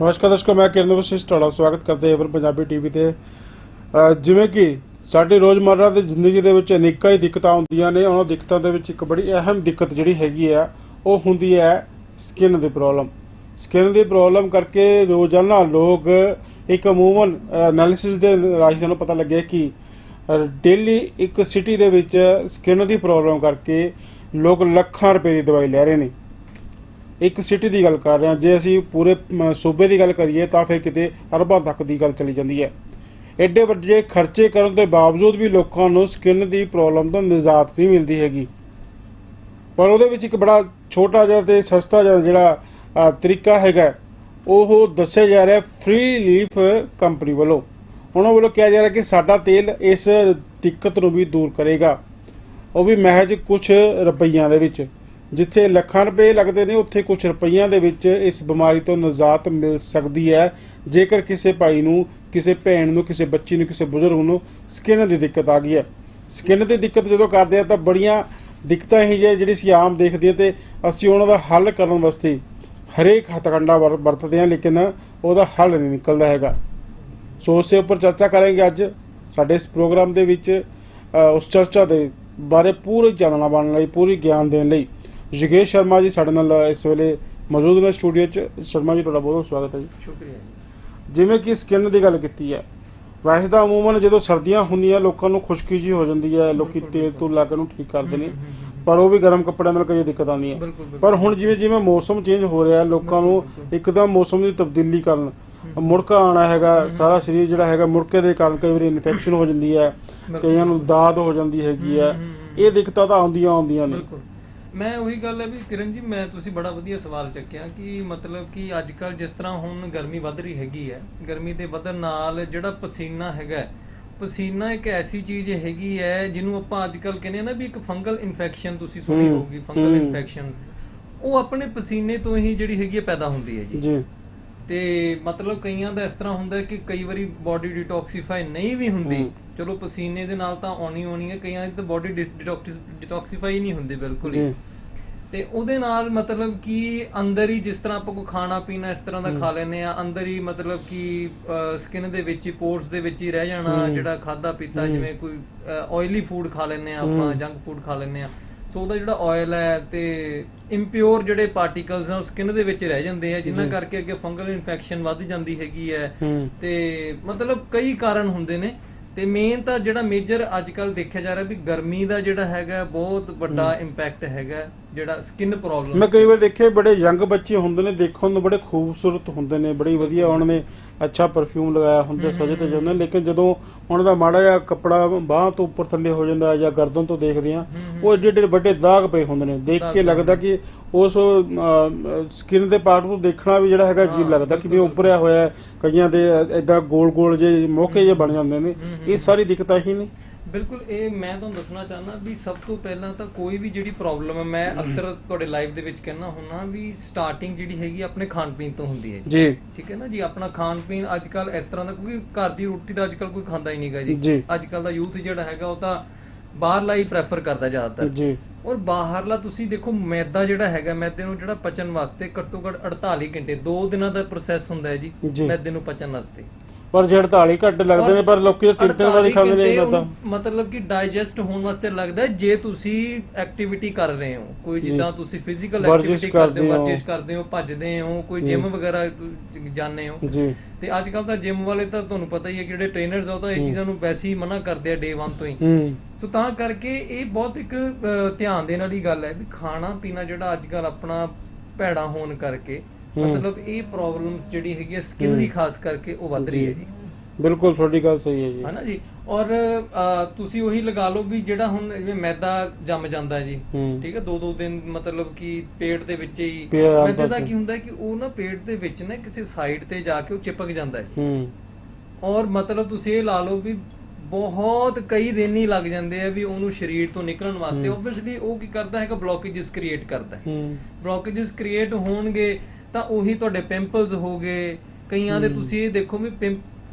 ਨਮਸਕਾਰ ਦਰਸ਼ਕੋ, ਮੈਂ ਕਿਰਨ ਵਸਿਸ਼ ਤੁਹਾਡਾ ਸਵਾਗਤ ਕਰਦੇ ਹਾਂ ਏਵਨ ਪੰਜਾਬੀ ਟੀਵੀ ਤੇ। ਜਿਵੇਂ ਕਿ ਸਾਡੀ ਰੋਜ਼ਮਰਰਾ ਦੀ ਜ਼ਿੰਦਗੀ ਦੇ ਵਿੱਚ ਅਨੇਕਾਂ ਹੀ ਦਿੱਕਤਾਂ ਹੁੰਦੀਆਂ ਨੇ, ਉਹਨਾਂ ਦਿੱਕਤਾਂ ਦੇ ਵਿੱਚ ਇੱਕ ਬੜੀ ਅਹਿਮ ਦਿੱਕਤ ਜਿਹੜੀ ਹੈਗੀ ਆ, ਉਹ ਹੁੰਦੀ ਹੈ ਸਕਿਨ ਦੀ ਪ੍ਰੋਬਲਮ। ਸਕਿਨ ਦੀ ਪ੍ਰੋਬਲਮ ਕਰਕੇ ਰੋਜ਼ਾਨਾ ਲੋਕ ਇੱਕ ਅਮੂਮਨ ਐਨਾਲਿਸਿਸ ਦੇ ਰਾਹੀਂ ਸਾਨੂੰ ਪਤਾ ਲੱਗਿਆ ਕਿ ਡੇਲੀ ਇੱਕ ਸਿਟੀ ਦੇ ਵਿੱਚ ਸਕਿਨ ਦੀ ਪ੍ਰੋਬਲਮ ਕਰਕੇ ਲੋਕ ਲੱਖਾਂ ਰੁਪਏ ਦੀ ਦਵਾਈ ਲੈ ਰਹੇ ਨੇ। ਇੱਕ ਸਿਟੀ ਦੀ ਗੱਲ ਕਰ ਰਹੇ ਹਾਂ ਜੇ ਅਸੀਂ ਪੂਰੇ ਸੂਬੇ ਦੀ ਗੱਲ ਕਰੀਏ ਤਾਂ ਫਿਰ ਕਿਤੇ ਅਰਬਾਂ ਤੱਕ ਦੀ ਗੱਲ ਚਲੀ ਜਾਂਦੀ ਹੈ। ਐਡੇ ਵੱਡੇ ਖਰਚੇ ਕਰਨ ਦੇ ਬਾਵਜੂਦ ਵੀ ਲੋਕਾਂ ਨੂੰ ਸਕਿਨ ਦੀ ਪ੍ਰੋਬਲਮ ਤੋਂ ਨਿਜਾਤ ਨਹੀਂ ਮਿਲਦੀ ਹੈਗੀ। ਪਰ ਉਹਦੇ ਵਿੱਚ ਇੱਕ ਬੜਾ ਛੋਟਾ ਜਿਹਾ ਤੇ ਸਸਤਾ ਜਿਹਾ ਜਿਹੜਾ ਤਰੀਕਾ ਹੈਗਾ, ਉਹ ਦੱਸਿਆ ਜਾ ਰਿਹਾ ਫ੍ਰੀ ਲੀਫ ਕੰਪਨੀ ਵੱਲੋਂ। ਉਹਨਾਂ ਵੱਲੋਂ ਕਿਹਾ ਜਾ ਰਿਹਾ ਕਿ ਸਾਡਾ ਤੇਲ ਇਸ ਦਿੱਕਤ ਨੂੰ ਵੀ ਦੂਰ ਕਰੇਗਾ। ਉਹ ਵੀ ਮਹਿਜ ਕੁਝ ਰੁਪਈਆਂ ਦੇ ਵਿੱਚ। ਜਿੱਥੇ ਲੱਖਾਂ ਰੁਪਏ ਲੱਗਦੇ ਨੇ, ਉੱਥੇ ਕੁਝ ਰੁਪਈਆਂ ਦੇ ਵਿੱਚ ਇਸ ਬਿਮਾਰੀ ਤੋਂ ਨਿਜਾਤ ਮਿਲ ਸਕਦੀ ਹੈ। ਜੇਕਰ ਕਿਸੇ ਭਾਈ ਨੂੰ, ਕਿਸੇ ਭੈਣ ਨੂੰ, ਕਿਸੇ ਬੱਚੀ ਨੂੰ, ਕਿਸੇ ਬਜ਼ੁਰਗ ਨੂੰ ਸਕਿਨ ਦੀ ਦਿੱਕਤ ਆ ਗਈ ਹੈ। ਸਕਿਨ ਦੀ ਦਿੱਕਤ ਜਦੋਂ ਕਰਦੇ ਆ ਤਾਂ ਬੜੀਆਂ ਦਿੱਕਤਾਂ ਇਹ ਜੇ ਜਿਹੜੀ ਅਸੀਂ ਆਮ ਦੇਖਦੇ ਹਾਂ ਤੇ ਅਸੀਂ ਉਹਨਾਂ ਦਾ ਹੱਲ ਕਰਨ ਵਾਸਤੇ ਹਰੇਕ ਹਥਕੰਡਾ ਵਰ- ਵਰਤਦੇ ਹਾਂ, ਲੇਕਿਨ ਉਹਦਾ ਹੱਲ ਨਹੀਂ ਨਿਕਲਦਾ ਹੈਗਾ। ਸੋ ਉਸੇ ਉੱਪਰ ਚਰਚਾ ਕਰਾਂਗੇ ਅੱਜ ਸਾਡੇ ਇਸ ਪ੍ਰੋਗਰਾਮ ਦੇ ਵਿੱਚ ਉਸ ਚਰਚਾ ਦੇ ਬਾਰੇ ਪੂਰੀ ਚਾਨਣਾ ਬਣਨ ਲਈ, ਪੂਰੀ ਗਿਆਨ ਦੇਣ ਲਈ। ਯੋਗੇਸ਼ ਸ਼ਰਮਾ ਜੀ ਸਾਡੇ ਨਾਲ ਇਸ ਵੇਲੇ ਮੌਜੂਦ ਨੇ ਸਟੂਡੀਓ 'ਚ। ਸ਼ਰਮਾ ਜੀ ਤੁਹਾਡਾ ਬਹੁਤ ਸਵਾਗਤ ਹੈ ਜੀ। ਸ਼ੁਕਰੀਆ ਜਿਵੇਂ ਕਿ ਸਕਿਨ ਦੀ ਗੱਲ ਕੀਤੀ ਹੈ ਵੈਸੇ ਤਾਂ ਅਮੂਮਨ ਜਦੋਂ ਸਰਦੀਆਂ ਹੁੰਦੀਆਂ ਲੋਕਾਂ ਨੂੰ ਖੁਸ਼ਕੀ ਜੀ ਹੋ ਜਾਂਦੀ ਹੈ ਲੋਕੀ ਤੇਲ ਤੋਂ ਲਾ ਕੇ ਉਹਨੂੰ ਠੀਕ ਕਰਦੇ ਨੇ। ਪਰ ਉਹ ਵੀ ਗਰਮ ਕੱਪੜਿਆਂ ਨਾਲ ਕਈ ਦਿੱਕਤ ਆਉਂਦੀ ਹੈ। ਪਰ ਹੁਣ ਜਿਵੇਂ ਜਿਵੇਂ ਮੌਸਮ ਚੇਂਜ ਹੋ ਰਿਹਾ ਲੋਕਾਂ ਨੂੰ। ਇੱਕਦਮ ਮੌਸਮ ਦੀ ਤਬਦੀਲੀ ਕਾਰਨ ਮੁੜਕਾ ਆਣਾ ਹੈਗਾ ਸਾਰਾ ਸਰੀਰ ਜਿਹੜਾ ਹੈਗਾ ਮੁੜਕੇ ਦੇ ਕਾਰਨ ਕਈ ਵਾਰੀ ਇਨਫੈਕਸ਼ਨ ਹੋ ਜਾਂਦੀ ਹੈ। ਕਈਆਂ ਨੂੰ ਦਾਦ ਹੋ ਜਾਂਦੀ ਹੈਗੀ ਹੈ। ਇਹ ਦਿੱਕਤਾਂ ਤਾਂ ਆਉਂਦੀਆਂ ਆਉਂਦੀਆਂ ਨੇ ਮੈਂ ਉਹੀ ਗੱਲ ਹੈ ਵੀ ਕਿਰਨ ਜੀ ਮੈਂ ਤੁਸੀਂ ਬੜਾ ਵਧੀਆ ਸਵਾਲ ਚੱਕਿਆ ਕਿ ਮਤਲਬ ਕਿ ਅੱਜ ਕੱਲ ਜਿਸ ਤਰ੍ਹਾਂ ਹੁਣ ਗਰਮੀ ਵੱਧ ਰਹੀ ਹੈਗੀ ਹੈ ਗਰਮੀ ਦੇ ਵਧਣ ਨਾਲ ਜਿਹੜਾ ਪਸੀਨਾ ਹੈਗਾ ਪਸੀਨਾ ਇੱਕ ਐਸੀ ਚੀਜ਼ ਹੈਗੀ ਹੈ ਜਿਹਨੂੰ ਆਪਾਂ ਅੱਜ ਕੱਲ ਕਹਿੰਦੇ ਆ ਨਾ ਵੀ ਇੱਕ ਫੰਗਲ ਇਨਫੈਕਸ਼ਨ ਤੁਸੀਂ ਸੁਣੀ ਹੋਊਗੀ ਫੰਗਲ। ਇਨਫੈਕਸ਼ਨ ਉਹ ਆਪਣੇ ਪਸੀਨੇ ਤੋਂ ਹੀ ਜਿਹੜੀ ਹੈਗੀ ਹੈ ਪੈਦਾ ਹੁੰਦੀ ਹੈ ਜੀ ਜੀ ਤੇ ਮਤਲਬ ਕਈਆਂ ਦਾ ਇਸ ਤਰ੍ਹਾਂ ਹੁੰਦਾ ਕਿ ਕਈ ਵਾਰੀ ਬਾਡੀ ਡਿਟੌਕਸੀਫਾਈ ਨਹੀਂ ਵੀ ਹੁੰਦੀ। ਚਲੋ ਪਸੀਨੇ ਦੇ ਨਾਲ ਤਾਂ ਆਉਣੀ ਆਉਣੀ ਹੈ ਕਈਆਂ ਦੀ ਤਾਂ ਬਾਡੀ ਡਿਟੌਕਸੀਫਾਈ ਨਹੀਂ ਹੁੰਦੀ ਬਿਲਕੁਲ ਹੀ ਤੇ ਉਹਦੇ ਨਾਲ ਮਤਲਬ ਕਿ ਅੰਦਰ ਹੀ ਜਿਸ ਤਰ੍ਹਾਂ ਆਪਾਂ ਕੋਈ ਖਾਣਾ ਪੀਣਾ ਇਸ ਤਰ੍ਹਾਂ ਦਾ ਖਾ ਲੈਨੇ ਆ ਅੰਦਰ ਹੀ ਮਤਲਬ ਕਿ ਸਕਿਨ ਦੇ ਵਿੱਚ ਹੀ ਪੋਰਸ ਦੇ ਵਿੱਚ ਹੀ ਰਹਿ ਜਾਣਾ। ਜਿਹੜਾ ਖਾਦਾ ਪੀਤਾ। ਜਿਵੇਂ ਕੋਈ ਆਇਲੀ ਫੂਡ ਖਾ ਲੈਨੇ ਆ ਆਪਾਂ। ਜੰਕ ਫੂਡ ਖਾ ਲੈਨੇ ਆ ਸੋ ਉਹਦਾ ਜਿਹੜਾ ਆਇਲ ਹੈ ਤੇ ਇੰਪਿਓਰ ਜਿਹੜੇ ਪਾਰਟੀਕਲਸ ਆ ਉਹ ਸਕਿਨ ਦੇ ਵਿੱਚ ਰਹਿ ਜਾਂਦੇ ਆ ਜਿਨ੍ਹਾਂ। ਕਰਕੇ ਅੱਗੇ ਫੰਗਲ ਇਨਫੈਕਸ਼ਨ ਵੱਧ ਜਾਂਦੀ ਹੈਗੀ ਹੂੰ ਤੇ ਮਤਲਬ ਕਈ ਕਾਰਨ ਹੁੰਦੇ ਨੇ ਤੇ ਮੇਨ ਤਾਂ ਜਿਹੜਾ ਮੇਜਰ ਅੱਜ ਕੱਲ ਦੇਖਿਆ ਜਾ ਰਿਹਾ ਵੀ ਗਰਮੀ ਦਾ ਜਿਹੜਾ ਹੈਗਾ ਬਹੁਤ ਵੱਡਾ ਇੰਪੈਕਟ ਹੈਗਾ। ਜਿਹੜਾ ਸਕਿਨ ਪ੍ਰੋਬਲਮ ਮੈਂ ਕਈ ਵਾਰ ਦੇਖੇ ਬੜੇ ਯੰਗ ਬੱਚੇ ਹੁੰਦੇ ਨੇ ਦੇਖਣ ਨੂੰ ਬੜੇ ਖੂਬਸੂਰਤ ਹੁੰਦੇ ਨੇ ਬੜੀ ਵਧੀਆ ਉਹਨਾਂ ਨੇ ਅੱਛਾ ਪਰਫਿਊਮ ਲਗਾਇਆ ਹੁੰਦਾ ਸਜੇ ਤੇ ਜਾਂਦੇ ਲੇਕਿਨ ਜਦੋਂ ਉਹਨਾਂ ਦਾ ਮਾੜਾ ਜਿਹਾ ਕੱਪੜਾ ਬਾਹ ਤੋਂ ਉੱਪਰ ਥੱਲੇ ਹੋ ਜਾਂਦਾ ਜਾਂ ਗਰਦਨ ਤੋਂ ਦੇਖਦੇ ਆ ਉਹ ਏਡੇ ਏਡੇ ਵੱਡੇ ਦਾਗ ਪਏ ਹੁੰਦੇ ਨੇ। ਦੇਖ ਕੇ ਲੱਗਦਾ ਕਿ ਉਸ ਸਕਿਨ ਦੇ ਪਾਰਟ ਨੂੰ ਦੇਖਣਾ ਵੀ ਜਿਹੜਾ ਹੈਗਾ ਅਜੀਬ ਹਾਂ, ਲੱਗਦਾ ਕਿ ਵੀ ਉੱਪਰਿਆ ਹੋਇਆ ਕਈਆਂ ਦੇ ਇਦਾਂ ਗੋਲ ਗੋਲ ਜੇ ਮੋਕੇ ਜੇ ਬਣ ਜਾਂਦੇ ਨੇ। ਇਹ ਸਾਰੀ ਦਿੱਕਤਾਂ ਹੀ ਨੇ। ਬਿਲਕੁਲ ਇਹ ਮੈਂ ਤੁਹਾਨੂੰ ਦੱਸਣਾ ਚਾਹੁੰਦਾ ਵੀ ਸਭ ਤੋਂ ਪਹਿਲਾਂ ਤਾਂ ਕੋਈ ਵੀ ਜਿਹੜੀ ਪ੍ਰੋਬਲਮ ਹੈ ਮੈਂ ਅਕਸਰ ਤੁਹਾਡੇ ਲਾਈਵ ਦੇ ਵਿੱਚ ਕਹਿਣਾ ਹੁੰਨਾ ਵੀ ਸਟਾਰਟਿੰਗ ਜਿਹੜੀ ਹੈਗੀ ਆਪਣੇ ਖਾਣ ਪੀਣ ਤੋਂ ਹੁੰਦੀ ਹੈ। ਜੀ। ਠੀਕ ਹੈ ਨਾ ਜੀ? ਆਪਣਾ ਖਾਣ ਪੀਣ ਅੱਜ ਕੱਲ ਇਸ ਤਰ੍ਹਾਂ ਦਾ ਕਿਉਂਕਿ ਘਰ ਦੀ ਰੋਟੀ ਤਾਂ ਅੱਜ ਕੱਲ ਕੋਈ ਖਾਂਦਾ ਹੀ ਨਹੀਂਗਾ ਜੀ। ਅੱਜ ਕੱਲ ਦਾ ਯੂਥ ਜਿਹੜਾ ਹੈਗਾ ਉਹ ਤਾਂ ਬਾਹਰਲਾ ਹੀ ਪ੍ਰੈਫਰ ਕਰਦਾ ਜ਼ਿਆਦਾਤਰ। ਜੀ। ਔਰ ਬਾਹਰਲਾ ਤੁਸੀਂ ਦੇਖੋ ਮੈਦਾ ਜਿਹੜਾ ਹੈਗਾ ਮੈਦੇ ਨੂੰ ਜਿਹੜਾ ਪਚਣ ਵਾਸਤੇ ਘੱਟੋ ਘੱਟ 48 ਘੰਟੇ 2 ਦਿਨਾਂ ਦਾ ਪ੍ਰੋਸੈਸ ਹੁੰਦਾ ਹੈ ਜੀ। ਮੈਦੇ ਨੂੰ ਪਚਣ ਵਾਸਤੇ। ਪਰ ਜੇ 48 ਘੰਟੇ ਲੱਗਦੇ ਨੇ ਪਰ ਲੋਕੀ ਤਾਂ ਤਿੰਨ ਤਿੰਨ ਵਾਰੀ 48 ਖਾਂਦੇ ਨੇ ਇਹਨਾਂ ਤਾਂ ਮਤਲਬ ਕਿ ਡਾਈਜੈਸਟ ਹੋਣ ਵਾਸਤੇ ਲੱਗਦਾ ਹੈ ਜੇ ਤੁਸੀਂ ਐਕਟੀਵਿਟੀ ਕਰ ਰਹੇ ਹੋ ਕੋਈ। ਜਿੱਦਾਂ ਤੁਸੀਂ ਫਿਜ਼ੀਕਲ ਐਕਟੀਵਿਟੀ ਕਰਦੇ ਹੋ। ਵਰਜਿਸ਼ ਕਰਦੇ ਹੋ ਭੱਜਦੇ ਹੋ ਕੋਈ। ਜਿਮ ਵਗੈਰਾ ਜਾਂਦੇ ਹੋ ਜੀ ਤੇ ਅੱਜ ਕੱਲ ਤਾਂ ਜਿਮ ਵਾਲੇ ਤਾਂ ਤੁਹਾਨੂੰ ਪਤਾ ਹੀ ਹੈ ਜਿਹੜੇ ਟ੍ਰੇਨਰਸ ਆ ਉਹ ਤਾਂ ਇਹ ਚੀਜ਼ਾਂ ਨੂੰ ਵੈਸੇ ਹੀ ਮਨਾ ਕਰਦੇ ਆ ਡੇ 1 ਤੋਂ ਹੀ ਸੋ ਤਾਂ ਕਰਕੇ ਇਹ ਬਹੁਤ ਇੱਕ ਧਿਆਨ ਦੇਣ ਵਾਲੀ ਗੱਲ ਹੈ ਵੀ ਖਾਣਾ ਪੀਣਾ ਜਿਹੜਾ ਅੱਜ ਕੱਲ ਆਪਣਾ ਭੈੜਾ ਹੋਣ ਕਰਕੇ। ਮਤਲਬ ਇਹ ਪ੍ਰੋਬਲਮਸ ਜਿਹੜੀ ਹੈਗੀ ਹੈ ਸਕਿਨ ਦੀ ਖਾਸ ਕਰਕੇ ਉਹ ਵੱਧ ਰਹੀ ਹੈ ਜੀ। ਬਿਲਕੁਲ ਤੁਹਾਡੀ ਗੱਲ ਸਹੀ ਹੈ ਜੀ। ਹਨਾ ਜੀ? ਔਰ ਤੁਸੀਂ ਉਹੀ ਲਗਾ ਲਓ ਵੀ ਜਿਹੜਾ ਹੁਣ ਜਿਵੇਂ ਮੈਦਾ ਜੰਮ ਜਾਂਦਾ ਜੀ ਠੀਕ ਹੈ? ਦੋ ਦੋ ਦਿਨ ਮਤਲਬ ਕਿ ਪੇਟ ਦੇ ਵਿੱਚ ਹੀ ਮੈਦੇ ਦਾ ਕੀ ਹੁੰਦਾ ਕਿ ਉਹ ਨਾ ਪੇਟ ਦੇ ਵਿੱਚ ਨਾ ਕਿਸੇ ਸਾਈਡ ਤੇ ਜਾ ਕੇ ਉਹ ਚਿਪਕ ਜਾਂਦਾ ਹੈ। ਔਰ ਮਤਲਬ ਤੁਸੀਂ ਇਹ ਲਾ ਲਓ ਵੀ ਬਹੁਤ ਕਈ ਦਿਨ ਹੀ ਲੱਗ ਜਾਂਦੇ ਆ ਵੀ ਉਹਨੂੰ ਸਰੀਰ ਤੋਂ ਨਿਕਲਣ ਵਾਸਤੇ। ਆਬਵੀਅਸਲੀ ਉਹ ਕੀ ਕਰਦਾ ਹੈਗਾ? ਬਲੌਕੇजेस ਕ੍ਰੀਏਟ ਕਰਦਾ ਹੈ। ਬਲੌਕੇजेस ਕ੍ਰੀਏਟ ਹੋਣਗੇ ਤਾਂ ਉਹੀ ਤੁਹਾਡੇ ਪਿੰਪਲਸ ਹੋਗੇ ਕਈਆਂ ਦੇ ਹੂੰ। ਤੁਸੀਂ ਇਹ ਦੇਖੋ ਵੀ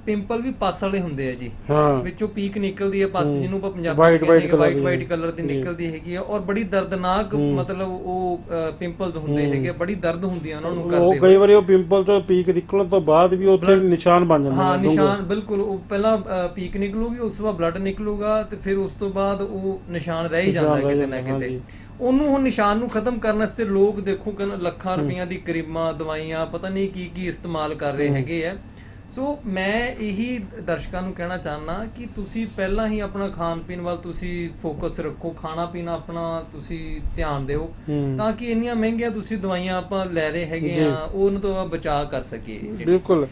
ਪਿੰਪਲ ਵੀ ਪਸ ਵਾਲੇ ਹੁੰਦੇ ਆ ਜੀ ਹਾਂ ਵਿੱਚੋਂ ਪੀਕ ਨਿਕਲਦੀ ਹੈ ਪਸ ਹੂੰ। ਜਿਹਨੂੰ ਆਪਾਂ ਪੰਜਾਬੀ White- ਚ ਕਹਿੰਦੇ ਵਾਈਟ। ਵਾਈਟ ਕਲਰ ਦੀ। ਨਿਕਲਦੀ ਹੈਗੀ ਆ ਔਰ ਬੜੀ ਦਰਦਨਾਕ ਹੂੰ। ਮਤਲਬ ਉਹ ਪਿੰਪਲਸ ਹੁੰਦੇ ਹੂੰ। ਹੈਗੇ ਬੜੀ ਦਰਦ ਹੁੰਦੀ ਆ ਉਹਨਾਂ ਨੂੰ ਉਹ ਕਰਦੇ ਕਈ ਵਾਰੀ ਉਹ ਪਿੰਪਲ ਤੋਂ ਪੀਕ ਨਿਕਲਣ ਤੋਂ ਬਾਅਦ ਵੀ ਉੱਥੇ ਨਿਸ਼ਾਨ ਬਣ ਜਾਂਦੇ ਹਾਂ। ਨਿਸ਼ਾਨ ਬਿਲਕੁਲ ਉਹ ਪਹਿਲਾਂ ਪੀਕ ਨਿਕਲੂਗੀ ਉਸ ਤੋਂ ਬਾਅਦ ਬਲੱਡ ਨਿਕਲੂਗਾ ਤੇ ਫਿਰ ਉਸ ਤੋਂ ਬਾਅਦ ਉਹ ਨਿਸ਼ਾਨ ਰਹਿ ਹੀ ਜਾਂਦਾ ਕਿਤੇ ਨਾ ਕਿਤੇ। ਉਹਨੂੰ ਹੁਣ ਨਿਸ਼ਾਨ ਨੂੰ ਖਤਮ ਕਰਨ ਵਾਸਤੇ ਲੋਕ ਦੇਖੋ ਕਿ ਲੱਖਾਂ ਰੁਪਈਆਂ ਦੀ ਕਰੀਮਾਂ ਦਵਾਈਆਂ ਪਤਾ ਨਹੀਂ ਕੀ ਕੀ ਇਸਤੇਮਾਲ ਕਰ ਰਹੇ। ਹੈਗੇ ਆ ਸੋ ਮੈਂ ਇਹੀ ਦਰਸ਼ਕਾਂ ਨੂੰ ਕਹਿਣਾ ਚਾਹਨਾ ਕਿ ਤੁਸੀਂ ਪਹਿਲਾਂ ਹੀ ਆਪਣਾ ਖਾਣ ਪੀਣ ਵੱਲ ਤੁਸੀਂ ਫੋਕਸ ਰੱਖੋ ਖਾਣਾ ਪੀਣਾ ਆਪਣਾ ਤੁਸੀਂ ਧਿਆਨ ਦਿਓ। ਤਾਂ ਕਿ ਇੰਨੀਆਂ ਮਹਿੰਗੀਆਂ ਤੁਸੀਂ ਦਵਾਈਆਂ ਆਪਾਂ ਲੈ ਰਹੇ ਹੈਗੇ। ਆ ਉਹਨਾਂ ਤੋਂ ਬਚਾਅ ਕਰ ਸਕੀਏ ਬਿਲਕੁਲ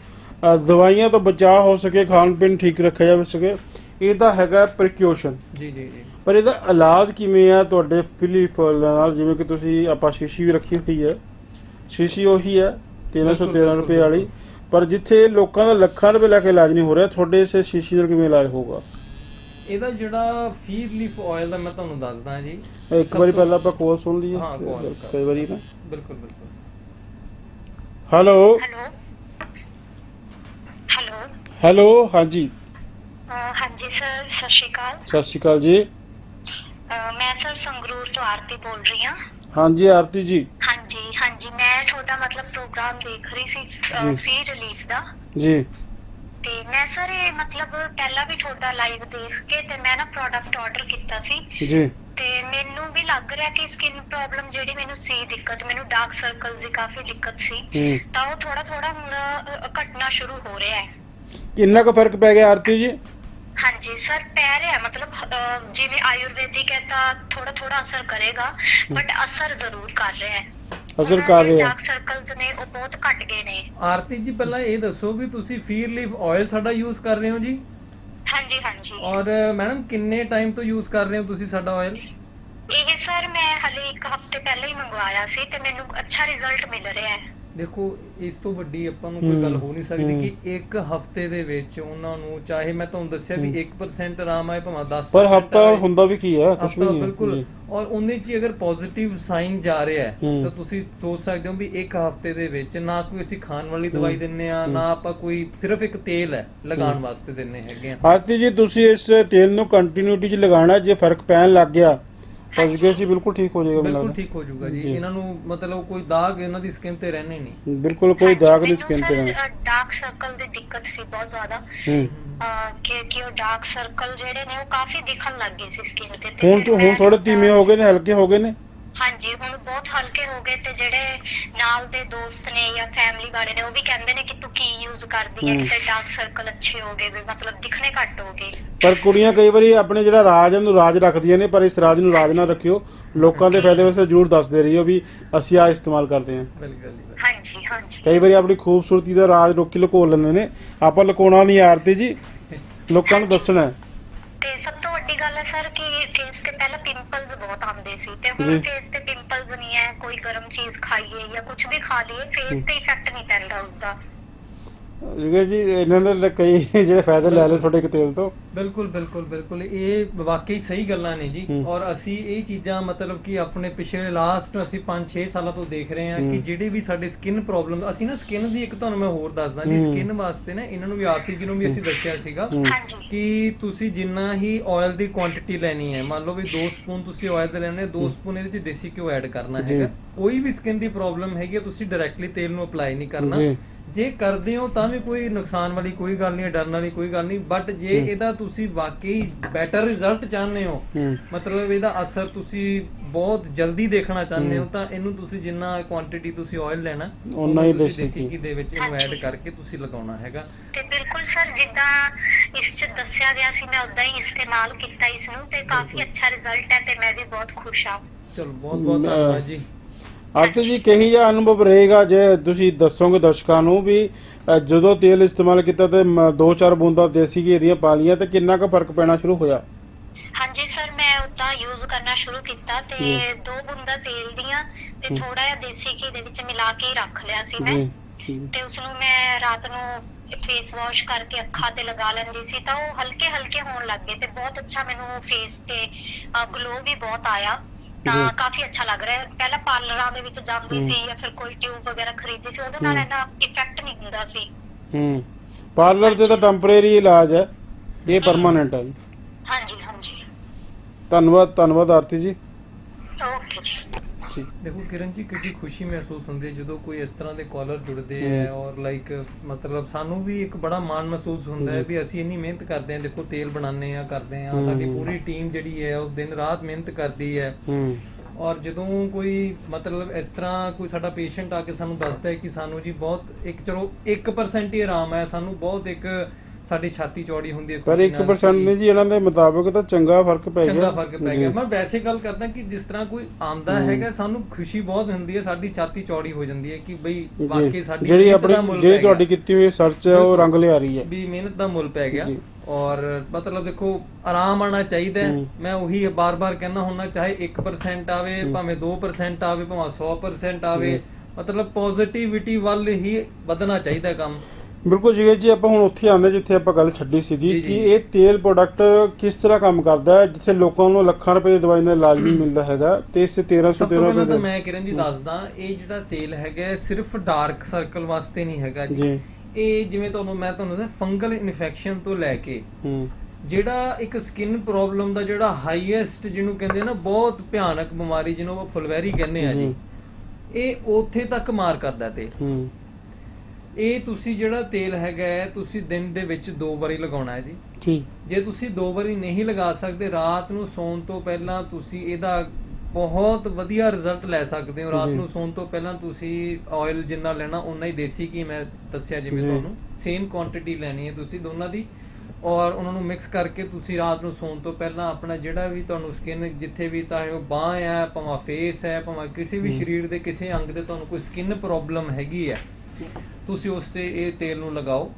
ਦਵਾਈਆਂ ਤੋਂ ਬਚਾਅ ਹੋ ਸਕੇ ਖਾਣ ਪੀਣ ਠੀਕ ਰੱਖਿਆ ਜਾ ਸਕੇ ਇਹਦਾ ਹੈਗਾ ਪ੍ਰੀਕਿਊਸ਼ਨ ਜੀ ਜੀ ਜੀ ਪਰ ਇਹਦਾ ਇਲਾਜ ਕਿਵੇਂ ਆ ਤੁਹਾਡੇ ਫਿਲੀਫਲ ਨਾਲ? ਜਿਵੇਂ ਕਿ ਤੁਸੀਂ ਆਪਾਂ ਸ਼ੀਸ਼ੀ ਵੀ ਰੱਖੀ ਹੋਈ ਹੈ। ਸ਼ੀਸ਼ੀ ਉਹੀ ਹੈ 313 ਬਿਲਕੁਲ, ਰੁਪਏ ਵਾਲੀ। ਪਰ ਜਿੱਥੇ ਲੋਕਾਂ ਦਾ ਲੱਖਾਂ ਰੁਪਏ ਲੈ ਕੇ ਇਲਾਜ ਨਹੀਂ ਹੋ ਰਿਹਾ ਤੁਹਾਡੇ ਇਸ ਸ਼ੀਸ਼ੀ ਨਾਲ ਕਿਵੇਂ ਇਲਾਜ ਹੋਊਗਾ? ਇਹਦਾ ਜਿਹੜਾ ਫੀਡ ਲੀਫ ਆਇਲ ਦਾ ਮੈਂ ਤੁਹਾਨੂੰ ਦੱਸਦਾ ਜੀ। ਇੱਕ ਵਾਰੀ ਪਹਿਲਾਂ ਆਪਾਂ ਕੋਲ ਸੁਣ ਲਈਏ। ਹਾਂ। ਕਈ ਵਾਰੀ ਨਾ। ਬਿਲਕੁਲ ਬਿਲਕੁਲ। ਹੈਲੋ। ਹੈਲੋ। ਹੈਲੋ। ਹੈਲੋ ਹਾਂਜੀ। ਹਾਂਜੀ ਸਰ ਸਤਿ ਸ਼੍ਰੀ ਅਕਾਲ। ਸਤਿ ਸ਼੍ਰੀ ਅਕਾਲ ਜੀ। ਸਰ ਸੰਗਰੂਰ ਤੋਂ ਆਰਤੀ ਬੋਲ ਰਹੀ ਹਾਂ। ਹਾਂਜੀ ਆਰਤੀ ਜੀ। ਹਾਂਜੀ ਹਾਂਜੀ ਮੈਂ ਤੁਹਾਡਾ ਮਤਲਬ ਪ੍ਰੋਗਰਾਮ ਦੇਖ ਰਹੀ ਸੀ ਜੀ। ਫੀ ਰਿਲੀਫ ਦਾ। ਜੀ। ਤੇ ਮੈਂ ਸਰ ਇਹ ਮਤਲਬ ਪਹਿਲਾਂ ਵੀ ਤੁਹਾਡਾ ਲਾਈਵ ਦੇਖ ਕੇ ਤੇ ਮੈਂ ਨਾ ਪ੍ਰੋਡਕਟ ਆਰਡਰ ਕੀਤਾ ਸੀ। ਜੀ। ਤੇ ਮੈਨੂੰ ਵੀ ਲੱਗ ਰਿਹਾ ਕਿ ਸਕਿਨ ਪ੍ਰੋਬਲਮ ਜਿਹੜੀ ਮੈਨੂੰ ਸੀ ਦਿੱਕਤ ਮੈਨੂੰ ਡਾਰਕ ਸਰਕਲ ਦੀ ਕਾਫੀ ਦਿੱਕਤ ਸੀ। ਤਾਂ ਉਹ ਥੋੜਾ ਥੋੜਾ ਹੁਣ ਘਟਣਾ ਸ਼ੁਰੂ ਹੋ ਰਿਹਾ ਹੈ। ਕਿੰਨਾ ਕੁ ਫ਼ਰਕ ਪੈ ਗਿਆ ਆਰਤੀ ਜੀ? ਹਾਂਜੀ ਸਰ ਪੈ ਰਿਹਾ ਮਤਲਬ ਅਹ, ਜਿਵੇਂ ਆਯੁਰਵੈਦਿਕ ਹੈ ਤਾਂ ਥੋੜਾ ਥੋੜਾ ਅਸਰ ਕਰੇਗਾ ਬਟ ਅਸਰ ਜ਼ਰੂਰ ਕਰ ਰਿਹਾ ਹੈ। ਅਸਰ ਕਰ ਰਿਹਾ। ਡਾਰਕ ਸਰਕਲਸ ਨੇ ਉਹ ਬਹੁਤ ਘਟ ਗਏ ਨੇ। ਆਰਤੀ ਜੀ ਪਹਿਲਾਂ ਇਹ ਦੱਸੋ ਵੀ ਤੁਸੀਂ ਫੀਡ ਲੀਫ ਆਇਲ ਸਾਡਾ ਯੂਜ਼ ਕਰ ਰਹੇ ਹੋ ਜੀ? ਹਾਂਜੀ ਹਾਂਜੀ। ਔਰ ਮੈਡਮ ਕਿੰਨੇ ਟਾਈਮ ਤੋਂ ਯੂਜ਼ ਕਰ ਰਹੇ ਹੋ ਤੁਸੀਂ ਸਾਡਾ ਆਇਲ ਇਹ ਸਰ ਮੈਂ ਹਲੇ ਇੱਕ ਹਫ਼ਤੇ ਪਹਿਲਾਂ ਹੀ ਮੰਗਵਾਇਆ ਸੀ ਤੇ ਮੈਨੂੰ ਅੱਛਾ ਰਿਜ਼ਲਟ ਮਿਲ ਰਿਹਾ ਹੈ। ਦੇਖੋ ਇਸ ਤੋਂ ਵੱਡੀ ਆਪਾਂ ਨੂੰ ਕੋਈ ਗੱਲ ਹੋ ਨਹੀਂ ਸਕਦੀ। ਕਿ ਇੱਕ ਹਫ਼ਤੇ ਦੇ ਵਿੱਚ ਉਹਨਾਂ ਨੂੰ ਚਾਹੇ ਮੈਂ ਤੁਹਾਨੂੰ ਦੱਸਿਆ ਵੀ 1% ਆਰਾਮ ਆਏ ਭਾਵੇਂ 10% ਪਰ ਹਫਤਾ। ਹੁੰਦਾ ਵੀ ਕੀ ਹੈ ਕੁਝ ਵੀ ਨਹੀਂ ਬਿਲਕੁਲ ਜੀ। ਔਰ 'ਚ ਹੀ ਅਗਰ ਪੋਜ਼ਿਟਿਵ ਸਾਈਨ ਜਾ ਰਿਹਾ ਹੈ। ਤਾਂ ਤੁਸੀਂ ਸੋਚ ਸਕਦੇ ਹੋ ਵੀ ਇੱਕ ਹਫ਼ਤੇ ਦੇ ਵਿੱਚ ਨਾ ਕੋਈ ਅਸੀਂ ਖਾਣ ਵਾਲੀ ਦਵਾਈ। ਦਿੰਨੇ ਆ। ਨਾ ਆਪਾਂ ਕੋਈ ਸਿਰਫ ਇੱਕ ਤੇਲ ਹੈ ਲਗਾਉਣ। ਵਾਸਤੇ ਦਿੰਨੇ ਹੈਗੇ ਆ ਆਰਤੀ ਜੀ ਤੁਸੀਂ ਇਸ ਤੇਲ ਨੂੰ ਕੰਟੀਨਿਊਟੀ 'ਚ ਲਗਾਉਣਾ ਜੇ ਫ਼ਰਕ ਪੈਣ ਲੱਗ ਗਿਆ ਤਾਂ ਜੀ ਸੀ ਬਿਲਕੁਲ ਠੀਕ ਹੋ ਜਾਏਗਾ ਬਿਲਕੁਲ ਠੀਕ ਹੋ ਜਾਊਗਾ ਜੀ। ਇਹਨਾਂ ਨੂੰ ਮਤਲਬ ਕੋਈ ਦਾਗ ਇਹਨਾਂ ਦੀ ਸਕਿਨ ਤੇ ਰਹਿਣੇ ਨਹੀਂ। ਬਿਲਕੁਲ ਕੋਈ ਦਾਗ ਨਹੀਂ ਸਕਿਨ ਤੇ ਰਹਿਣਾ। ਡਾਰਕ ਸਰਕਲ ਦੀ ਦਿੱਕਤ ਸੀ ਬਹੁਤ ਜ਼ਿਆਦਾ। ਹੂੰ। ਅਹ, ਕਿ ਕਿ ਉਹ ਡਾਰਕ ਸਰਕਲ ਜਿਹੜੇ ਨੇ ਉਹ ਕਾਫੀ ਦਿਖਣ ਲੱਗ ਗਏ ਸੀ ਸਕਿਨ ਤੇ। ਤੇ ਹੁਣ ਤੋਂ ਹੁਣ ਥੋੜੇ ਧੀਮੇ ਹੋ ਗਏ ਨੇ ਹਲਕੇ ਹੋ ਗਏ ਨੇ। ਹਾਂਜੀ ਹੁਣ ਬਹੁਤ ਹਲਕੇ ਹੋ ਗਏ ਤੇ ਜਿਹੜੇ ਨਾਲ ਦੇ ਦੋਸਤ ਨੇ ਜਾਂ ਫੈਮਿਲੀ ਵਾਲੇ ਨੇ ਉਹ ਵੀ ਕਹਿੰਦੇ ਨੇ ਕਿ ਤੂੰ ਕੀ ਯੂਜ਼ ਕਰਦੀ ਹੈ। ਤੇ ਡਾਰਕ ਸਰਕਲ ਅੱਛੇ ਹੋ ਗਏ ਵੀ ਮਤਲਬ ਦਿਖਣੇ ਘੱਟ ਹੋ ਗਏ। ਪਰ ਕੁੜੀਆਂ ਕਈ ਵਾਰੀ ਆਪਣੇ ਜਿਹੜਾ ਰਾਜ ਉਹਨੂੰ ਰਾਜ ਰੱਖਦੀਆਂ ਨੇ ਪਰ ਇਸ ਰਾਜ ਨੂੰ ਰਾਜ ਨਾ ਰੱਖਿਓ। ਲੋਕਾਂ ਦੇ ਫਾਇਦੇ ਵਾਸਤੇ ਜ਼ਰੂਰ ਦੱਸਦੇ ਰਹੀਓ ਵੀ ਅਸੀਂ ਆ ਇਸਤੇਮਾਲ ਕਰਦੇ ਹਾਂ। ਹਾਂਜੀ ਹਾਂਜੀ। ਕਈ ਵਾਰੀ ਆਪਣੀ ਖੂਬਸੂਰਤੀ ਦਾ ਰਾਜ ਲੋਕੀ ਲੁਕੋ ਲੈਂਦੇ ਨੇ। ਆਪਾਂ ਲੁਕਾਉਣਾ ਨਹੀਂ ਆਰਤੀ ਜੀ ਲੋਕਾਂ ਨੂੰ ਦੱਸਣਾ ਹੈ। ਤੇ ਸਭ ਤੋਂ ਵੱਡੀ ਗੱਲ ਹੈ ਸਰ ਕਿ ਫੇਸ ਤੇ ਪਹਿਲਾਂ ਪਿੰਪਲਸ ਬਹੁਤ ਆਉਂਦੇ ਸੀ ਤੇ। ਹੁਣ ਫੇਸ ਤੇ ਪਿੰਪਲਸ ਨਹੀਂ ਹੈ ਕੋਈ ਗਰਮ ਚੀਜ਼ ਖਾਈਏ ਜਾਂ ਕੁਝ ਵੀ ਖਾ ਲਈਏ ਫੇਸ ਤੇ ਇਫੈਕਟ ਨਹੀਂ ਪੈਂਦਾ ਉਸਦਾ ਹੈ ਜੀ ਇਹਨਾਂ ਦੇ ਕਈ ਜਿਹੜੇ ਫਾਇਦੇ ਲੈ ਲਏ ਤੁਹਾਡੇ ਤੇਲ ਤੋਂ। ਬਿਲਕੁਲ ਬਿਲਕੁਲ ਬਿਲਕੁਲ। ਇਹ ਵਾਕਈ ਸਹੀ ਗੱਲਾਂ ਨੇ ਜੀ। ਔਰ ਅਸੀਂ ਇਹ ਚੀਜ਼ਾਂ ਮਤਲਬ ਕਿ ਆਪਣੇ ਪਿਛਲੇ ਲਾਸਟ ਅਸੀਂ 5-6 ਸਾਲਾਂ ਤੋਂ ਦੇਖ ਰਹੇ ਹਾਂ ਕਿ। ਜਿਹੜੇ ਵੀ ਸਾਡੇ ਸਕਿਨ ਪ੍ਰੋਬਲਮ ਅਸੀਂ ਨਾ ਸਕਿਨ ਦੀ ਇੱਕ ਤੁਹਾਨੂੰ ਮੈਂ ਹੋਰ ਦੱਸਦਾ ਜੀ। ਸਕਿਨ ਵਾਸਤੇ ਨਾ ਇਹਨਾਂ ਨੂੰ ਵੀ ਆਰਤੀ ਜੀ ਨੂੰ ਵੀ ਅਸੀਂ ਦੱਸਿਆ ਸੀਗਾ ਕਿ ਤੁਸੀਂ ਜਿੰਨਾ ਹੀ ਆਇਲ ਦੀ ਕੁਆਂਟੀਟੀ ਲੈਣੀ ਹੈ ਮੰਨ ਲਓ ਵੀ 2 ਸਪੂਨ ਤੁਸੀਂ ਆਇਲ ਦੇ ਲੈਣੇ 2 ਸਪੂਨ ਇਹਦੇ ਵਿੱਚ ਦੇਸੀ ਘਿਓ ਐਡ ਕਰਨਾ। ਹੈਗਾ। ਕੋਈ ਵੀ ਸਕਿਨ ਦੀ ਪ੍ਰੋਬਲਮ ਹੈਗੀ ਤੁਸੀਂ ਡਾਇਰੈਕਟਲੀ ਤੇਲ ਨੂੰ ਅਪਲਾਈ ਨਹੀਂ ਕਰਨਾ। ਜੀ। ਕਰਦੇ ਹੋ ਤਾਂ ਵੀ ਕੋਈ ਨੁਕਸਾਨ ਵਾਲੀ ਕੋਈ ਗੱਲ ਨਹੀਂ ਡਰਨ ਵਾਲੀ ਕੋਈ ਗੱਲ ਨਹੀਂ ਬਟ ਜੇ। ਇਹਦਾ ਤੁਸੀਂ ਵਾਕਈ ਬੈਟਰ ਰਿਜ਼ਲਟ ਚਾਹੁੰਦੇ ਹੋ ਮਤਲਬ ਇਹਦਾ ਅਸਰ ਤੁਸੀਂ ਬਹੁਤ ਜਲਦੀ ਦੇਖਣਾ ਚਾਹੁੰਦੇ ਹੋ। ਤਾਂ ਇਹਨੂੰ ਤੁਸੀਂ ਜਿੰਨਾ ਕੁਆਂਟੀਟੀ ਤੁਸੀਂ ਆਇਲ ਲੈਣਾ ਓਨਾ ਹੀ ਦੇਸੀ ਘੀ। ਦੇ ਵਿੱਚ ਇਹਨੂੰ ਐਡ। ਕਰਕੇ ਤੁਸੀਂ ਲਗਾਉਣਾ ਹੈਗਾ ਤੇ ਬਿਲਕੁਲ ਸਰ ਜਿੱਦਾਂ ਇਸ ਚ ਦੱਸਿਆ ਗਿਆ ਸੀ ਮੈਂ ਉਦਾਂ ਹੀ ਇਸਤੇਮਾਲ ਕੀਤਾ ਇਸ ਨੂੰ ਤੇ ਕਾਫੀ ਅੱਛਾ ਰਿਜ਼ਲਟ ਹੈ ਤੇ ਮੈਂ ਵੀ ਬਹੁਤ ਖੁਸ਼ ਹਾਂ ਚਲੋ ਬਹੁਤ ਬਹੁਤ ਧੰਨਵਾਦ ਜੀ ਆਰਤੀ ਜੀ ਕਹੀ ਜਿਹਾ ਅਨੁਭਵ ਰਹੇਗਾ ਜੇ ਤੁਸੀਂ ਦੱਸੋਗੇ ਦਰਸ਼ਕਾਂ ਨੂੰ ਵੀ ਅ, ਜਦੋਂ ਤੇਲ ਇਸਤੇਮਾਲ ਕੀਤਾ ਤੇ ਮ- ਦੋ ਚਾਰ ਬੂੰਦਾਂ ਦੇਸੀ ਘੀ ਦੀਆਂ ਪਾ ਲਈਆਂ ਤੇ ਕਿੰਨਾ ਕੁ ਫ਼ਰਕ ਪੈਣਾ ਸ਼ੁਰੂ ਹੋਇਆ ਹਾਂਜੀ ਸਰ ਮੈਂ ਉਦਾਂ ਯੂਜ਼ ਕਰਨਾ ਸ਼ੁਰੂ ਕੀਤਾ ਤੇ। ਦੋ ਬੂੰਦਾਂ ਤੇਲ ਦੀਆਂ ਤੇ। ਥੋੜਾ ਜਿਹਾ ਦੇਸੀ ਘੀ ਦੇ ਵਿੱਚ ਮਿਲਾ ਕੇ ਹੀ ਰੱਖ ਲਿਆ ਸੀ ਮੈਂ ਜੀ ਜੀ। ਤੇ ਉਸ ਨੂੰ ਮੈਂ ਰਾਤ ਨੂੰ ਫੇਸ ਵਾਸ਼ ਕਰਕੇ ਅੱਖਾਂ ਤੇ ਲਗਾ ਲੈਂਦੀ ਸੀ ਤਾਂ ਉਹ ਹਲਕੇ ਹਲਕੇ ਹੋਣ ਲੱਗ ਗਏ ਤੇ ਬਹੁਤ ਅੱਛਾ ਮੈਨੂੰ ਫੇਸ ਤੇ ਗਲੋ ਵੀ ਬਹੁਤ ਆਇਆ ਤਾਂ। ਕਾਫੀ ਅੱਛਾ ਲੱਗ ਰਿਹਾ ਹੈ। ਪਹਿਲਾਂ ਪਾਰਲਰਾਂ ਦੇ ਵਿੱਚ ਜਾਂਦੀ। ਸੀ ਜਾਂ ਫਿਰ ਕੋਈ ਟਿਊਬ ਵਗੈਰਾ ਖਰੀਦੀ ਸੀ ਉਹਦੇ ਨਾਲ। ਇਹਦਾ ਇਫੈਕਟ ਨਹੀਂ ਹੁੰਦਾ ਸੀ। ਹੂੰ। ਪਾਰਲਰ ਤੇ ਤਾਂ ਟੈਂਪਰੇਰੀ ਇਲਾਜ ਹੈ। ਇਹ ਪਰਮਾਨੈਂਟ ਹੈ ਜੀ। ਹਾਂਜੀ ਹਾਂਜੀ। ਧੰਨਵਾਦ ਧੰਨਵਾਦ ਆਰਤੀ ਜੀ। ਓਕੇ ਜੀ। ਠੀਕ ਦੇਖੋ ਕਿਰਨ ਜੀ ਕਿੰਨੀ ਖੁਸ਼ੀ ਮਹਿਸੂਸ ਹੁੰਦੀ ਹੈ ਜਦੋਂ ਕੋਈ ਇਸ ਤਰ੍ਹਾਂ ਦੇ ਕਾਲਰ ਜੁੜਦੇ। ਹੈ ਔਰ ਲਾਈਕ ਮਤਲਬ ਸਾਨੂੰ ਵੀ ਇੱਕ ਬੜਾ ਮਾਣ ਮਹਿਸੂਸ ਹੁੰਦਾ ਹੈ ਜੀ। ਵੀ ਅਸੀਂ ਇੰਨੀ ਮਿਹਨਤ ਕਰਦੇ ਹਾਂ ਦੇਖੋ ਤੇਲ ਬਣਾਉਂਦੇ ਆ ਕਰਦੇ ਆ। ਸਾਡੀ ਪੂਰੀ ਟੀਮ ਜਿਹੜੀ ਹੈ ਉਹ ਦਿਨ ਰਾਤ ਮਿਹਨਤ ਕਰਦੀ ਹੈ ਹੂੰ ਔਰ ਜਦੋਂ ਕੋਈ ਮਤਲਬ ਇਸ ਤਰ੍ਹਾਂ ਕੋਈ ਸਾਡਾ ਪੇਸ਼ੈਂਟ ਆ ਕੇ ਸਾਨੂੰ ਦੱਸਦਾ ਹੈ ਕਿ ਸਾਨੂੰ ਜੀ ਬਹੁਤ ਇੱਕ ਚਲੋ 1% ਹੀ ਆਰਾਮ ਹੈ ਸਾਨੂੰ ਬਹੁਤ ਇੱਕ ਸਾਡੀ ਛਾਤੀ ਚੌੜੀ ਹੁੰਦੀ ਹੈ ਪਰ ਖੁਸ਼ੀ ਨਾਲ 1% ਕਿ- ਨਹੀਂ ਜੀ ਇਹਨਾਂ ਦੇ ਮੁਤਾਬਕ ਤਾਂ ਚੰਗਾ ਫ਼ਰਕ ਪੈ ਗਿਆ ਚੰਗਾ ਫ਼ਰਕ ਪੈ। ਗਿਆ ਮੈਂ ਵੈਸੇ ਗੱਲ ਕਰਦਾ ਕਿ ਜਿਸ ਤਰ੍ਹਾਂ ਕੋਈ ਆਂਦਾ। ਹੈਗਾ ਸਾਨੂੰ ਖੁਸ਼ੀ ਬਹੁਤ ਹੁੰਦੀ ਹੈ ਸਾਡੀ ਛਾਤੀ ਚੌੜੀ ਹੋ ਜਾਂਦੀ ਹੈ ਕਿ ਬਈ। ਵਾਕਈ ਸਾਡੀ ਜਿਹੜੀ ਆਪਣੀ ਜਿਹੜੀ ਤੁਹਾਡੀ। ਕੀਤੀ ਹੋਈ ਸਰਚ ਹੈ ਉਹ। ਰੰਗ ਲਿਆ ਰਹੀ ਹੈ ਵੀ ਮਿਹਨਤ ਦਾ ਮੁੱਲ ਪੈ ਗਿਆ। ਔਰ ਮਤਲਬ ਦੇਖੋ ਆਰਾਮ ਆਣਾ ਚਾਹੀਦਾ। ਮੈਂ ਉਹੀ ਬਾਰ-ਬਾਰ ਕਹਿਣਾ ਹੁੰਦਾ ਚਾਹੇ 1% ਆਵੇ। ਭਾਵੇਂ 2% ਆਵੇ ਭਾਵੇਂ 100% ਆਵੇ। ਮਤਲਬ ਪੋਜ਼ਿਟਿਵਿਟੀ ਵੱਲ ਹੀ ਵਧਣਾ ਚਾਹੀਦਾ ਕੰਮ ਬਿਲਕੁਲ ਜੀ ਜੀ ਆਪਾਂ ਹੁਣ ਉੱਥੇ ਆਉਂਦੇ ਜਿੱਥੇ ਆਪਾਂ ਗੱਲ ਛੱਡੀ ਸੀਗੀ ਕਿ। ਇਹ ਤੇਲ ਪ੍ਰੋਡਕਟ ਕਿਸ ਤਰ੍ਹਾਂ ਕੰਮ ਕਰਦਾ ਹੈ ਜਿੱਥੇ ਲੋਕਾਂ ਨੂੰ ਲੱਖਾਂ ਰੁਪਏ ਦੀ ਦਵਾਈ ਨਾਲ ਇਲਾਜ ਨਹੀਂ ਮਿਲਦਾ ਹੈਗਾ ਤੇ ਇਸ 1313 ਸਭ ਤੋਂ ਪਹਿਲਾਂ ਰੁਪਏ ਤਾਂ ਦੇ। ਮੈਂ ਕਿਰਨ ਜੀ ਦੱਸਦਾ ਇਹ ਜਿਹੜਾ ਤੇਲ ਹੈਗਾ ਸਿਰਫ ਡਾਰਕ ਸਰਕਲ ਵਾਸਤੇ ਨਹੀਂ ਹੈਗਾ ਜੀ। ਇਹ ਜਿਵੇਂ ਤੁਹਾਨੂੰ ਮੈਂ ਤੁਹਾਨੂੰ ਦੱਸਿਆ ਫੰਗਲ ਇਨਫੈਕਸ਼ਨ ਤੋਂ ਲੈ ਕੇ ਹੂੰ। ਜਿਹੜਾ ਇੱਕ ਸਕਿਨ ਪ੍ਰੋਬਲਮ ਦਾ ਜਿਹੜਾ ਹਾਈਐਸਟ ਜਿਹਨੂੰ ਕਹਿੰਦੇ ਨਾ ਬਹੁਤ ਭਿਆਨਕ ਬਿਮਾਰੀ ਜਿਹਨੂੰ ਆਪਾਂ ਫੁਲਵੈਰੀ ਕਹਿੰਦੇ ਆ ਜੀ। ਇਹ ਉੱਥੇ ਤੱਕ ਮਾਰ ਕਰਦਾ ਤੇਲ। ਹੂੰ। ਇਹ ਤੁਸੀਂ ਜਿਹੜਾ ਤੇਲ ਹੈਗਾ ਤੁਸੀਂ ਦਿਨ ਦੇ ਵਿੱਚ ਦੋ ਵਾਰੀ ਲਗਾਉਣਾ ਹੈ ਜੀ। ਠੀਕ ਜੇ ਤੁਸੀਂ ਦੋ ਵਾਰੀ ਨਹੀਂ ਲਗਾ ਸਕਦੇ ਰਾਤ ਨੂੰ ਸੌਣ ਤੋਂ ਪਹਿਲਾਂ ਤੁਸੀਂ ਇਹਦਾ ਬਹੁਤ ਵਧੀਆ ਰਿਜ਼ਲਟ ਲੈ ਸਕਦੇ ਹੋ। ਰਾਤ ਜੀ। ਨੂੰ ਸੌਣ ਤੋਂ ਪਹਿਲਾਂ ਤੁਸੀਂ ਆਇਲ ਜਿੰਨਾ ਲੈਣਾ ਉਨਾ ਹੀ ਦੇਸੀ ਘੀ ਮੈਂ ਦੱਸਿਆ ਜਿਵੇਂ ਜੀ। ਤੁਹਾਨੂੰ। ਸੇਮ ਕੁਆਂਟੀਟੀ ਲੈਣੀ ਹੈ ਤੁਸੀਂ ਦੋਨਾਂ ਦੀ। ਔਰ ਉਹਨਾਂ ਨੂੰ ਮਿਕਸ ਕਰਕੇ ਤੁਸੀਂ ਰਾਤ ਨੂੰ ਸੌਣ ਤੋਂ ਪਹਿਲਾਂ ਆਪਣਾ ਜਿਹੜਾ ਵੀ ਤੁਹਾਨੂੰ ਸਕਿਨ ਜਿੱਥੇ ਵੀ ਚਾਹੇ ਉਹ ਬਾਹ ਹੈ ਭਾਵੇਂ ਫੇਸ ਹੈ ਭਾਵੇਂ ਕਿਸੇ ਵੀ। ਸਰੀਰ ਦੇ ਕਿਸੇ ਅੰਗ ਤੇ ਤੁਹਾਨੂੰ ਕੋਈ ਸਕਿਨ ਪ੍ਰੋਬਲਮ ਹੈਗੀ ਹੈ। ਤੁਸੀਂ ਉਸ ਤੇ ਇਹ ਤੇਲ ਨੂੰ ਲਗਾਓ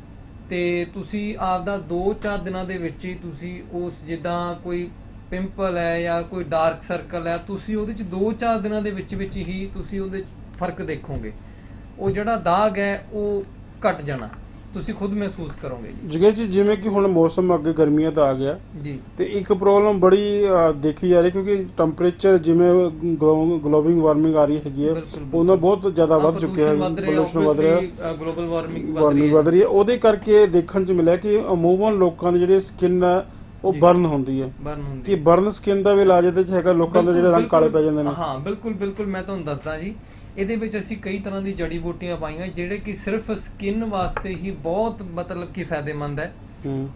ਤੇ ਤੁਸੀਂ ਆਪਦਾ 2-4 ਦਿਨਾਂ ਦੇ ਵਿੱਚ ਹੀ ਤੁਸੀਂ ਉਸ ਜਿੱਦਾਂ ਕੋਈ ਪਿੰਪਲ ਹੈ ਜਾਂ ਕੋਈ ਡਾਰਕ ਸਰਕਲ ਹੈ, ਤੁਸੀਂ ਉਹਦੇ ਚ 2-4 ਦਿਨਾਂ ਦੇ ਵਿੱਚ ਵਿੱਚ ਹੀ ਤੁਸੀਂ ਉਹਦੇ 'ਚ ਫ਼ਰਕ ਦੇਖੋਗੇ। ਉਹ ਜਿਹੜਾ ਦਾਗ ਹੈ, ਉਹ ਘਟ ਜਾਣਾ। ਤੁਸੀਂ ਖੁਦ ਮਹਿਸੂਸ ਕਰੋਗੇ ਜੀ। ਜਿਵੇਂ ਜੀ ਜਿਵੇਂ ਕਿ ਹੁਣ ਮੌਸਮ ਅੱਗੇ ਗਰਮੀਆਂ ਦਾ ਆ ਗਿਆ ਜੀ। ਤੇ ਇੱਕ ਪ੍ਰੋਬਲਮ ਬੜੀ ਦੇਖੀ ਜਾ ਰਹੀ ਕਿਉਂਕਿ ਟੈਂਪਰੇਚਰ ਜਿਵੇਂ ਗਲੋਬਿੰਗ ਵਾਰਮਿੰਗ ਆ ਰਹੀ ਹੈਗੀ ਹੈ ਬਿਲਕੁਲ, ਬਿਲਕੁਲ। ਉਹਨਾਂ ਬਹੁਤ ਜ਼ਿਆਦਾ ਵੱਧ ਚੁੱਕਿਆ ਹੈ ਪੋਲੂਸ਼ਨ ਵੱਧ ਰਿਹਾ ਗਲੋਬਲ ਵਾਰਮਿੰਗ ਵੱਧ ਵਾਰਮਿੰਗ ਰਹੀ ਵੱਧ ਹੈ ਰਹੀ ਹੈ। ਉਹਦੇ ਕਰਕੇ ਦੇਖਣ ਚ ਮਿਲਿਆ ਕਿ ਅਮੂਮਨ ਲੋਕਾਂ ਦੀ ਜਿਹੜੀ ਸਕਿਨ ਹੈ ਉਹ ਜੀ। ਬਰਨ ਹੁੰਦੀ ਹੈ। ਬਰਨ ਹੁੰਦੀ ਕਿ ਬਰਨ ਸਕਿਨ ਦਾ ਵੀ ਇਲਾਜ ਇਹਦੇ ਚ ਹੈਗਾ ਲੋਕਾਂ ਦੇ ਜਿਹੜੇ ਰੰਗ ਕਾਲੇ ਪੈ ਜਾਂਦੇ ਨੇ। ਹਾਂ ਬਿਲਕੁਲ ਬਿਲਕੁਲ। ਮੈਂ ਤੁਹਾਨੂੰ ਦੱਸਦਾ ਜੀ ਇਹਦੇ ਵਿੱਚ ਅਸੀਂ ਕਈ ਤਰ੍ਹਾਂ ਦੀ ਜੜੀ ਬੂਟੀਆਂ ਪਾਈਆਂ ਜਿਹੜੇ ਕਿ ਸਿਰਫ ਸਕਿਨ ਵਾਸਤੇ ਹੀ ਬਹੁਤ ਮਤਲਬ ਕਿ ਫਾਇਦੇਮੰਦ ਹੈ।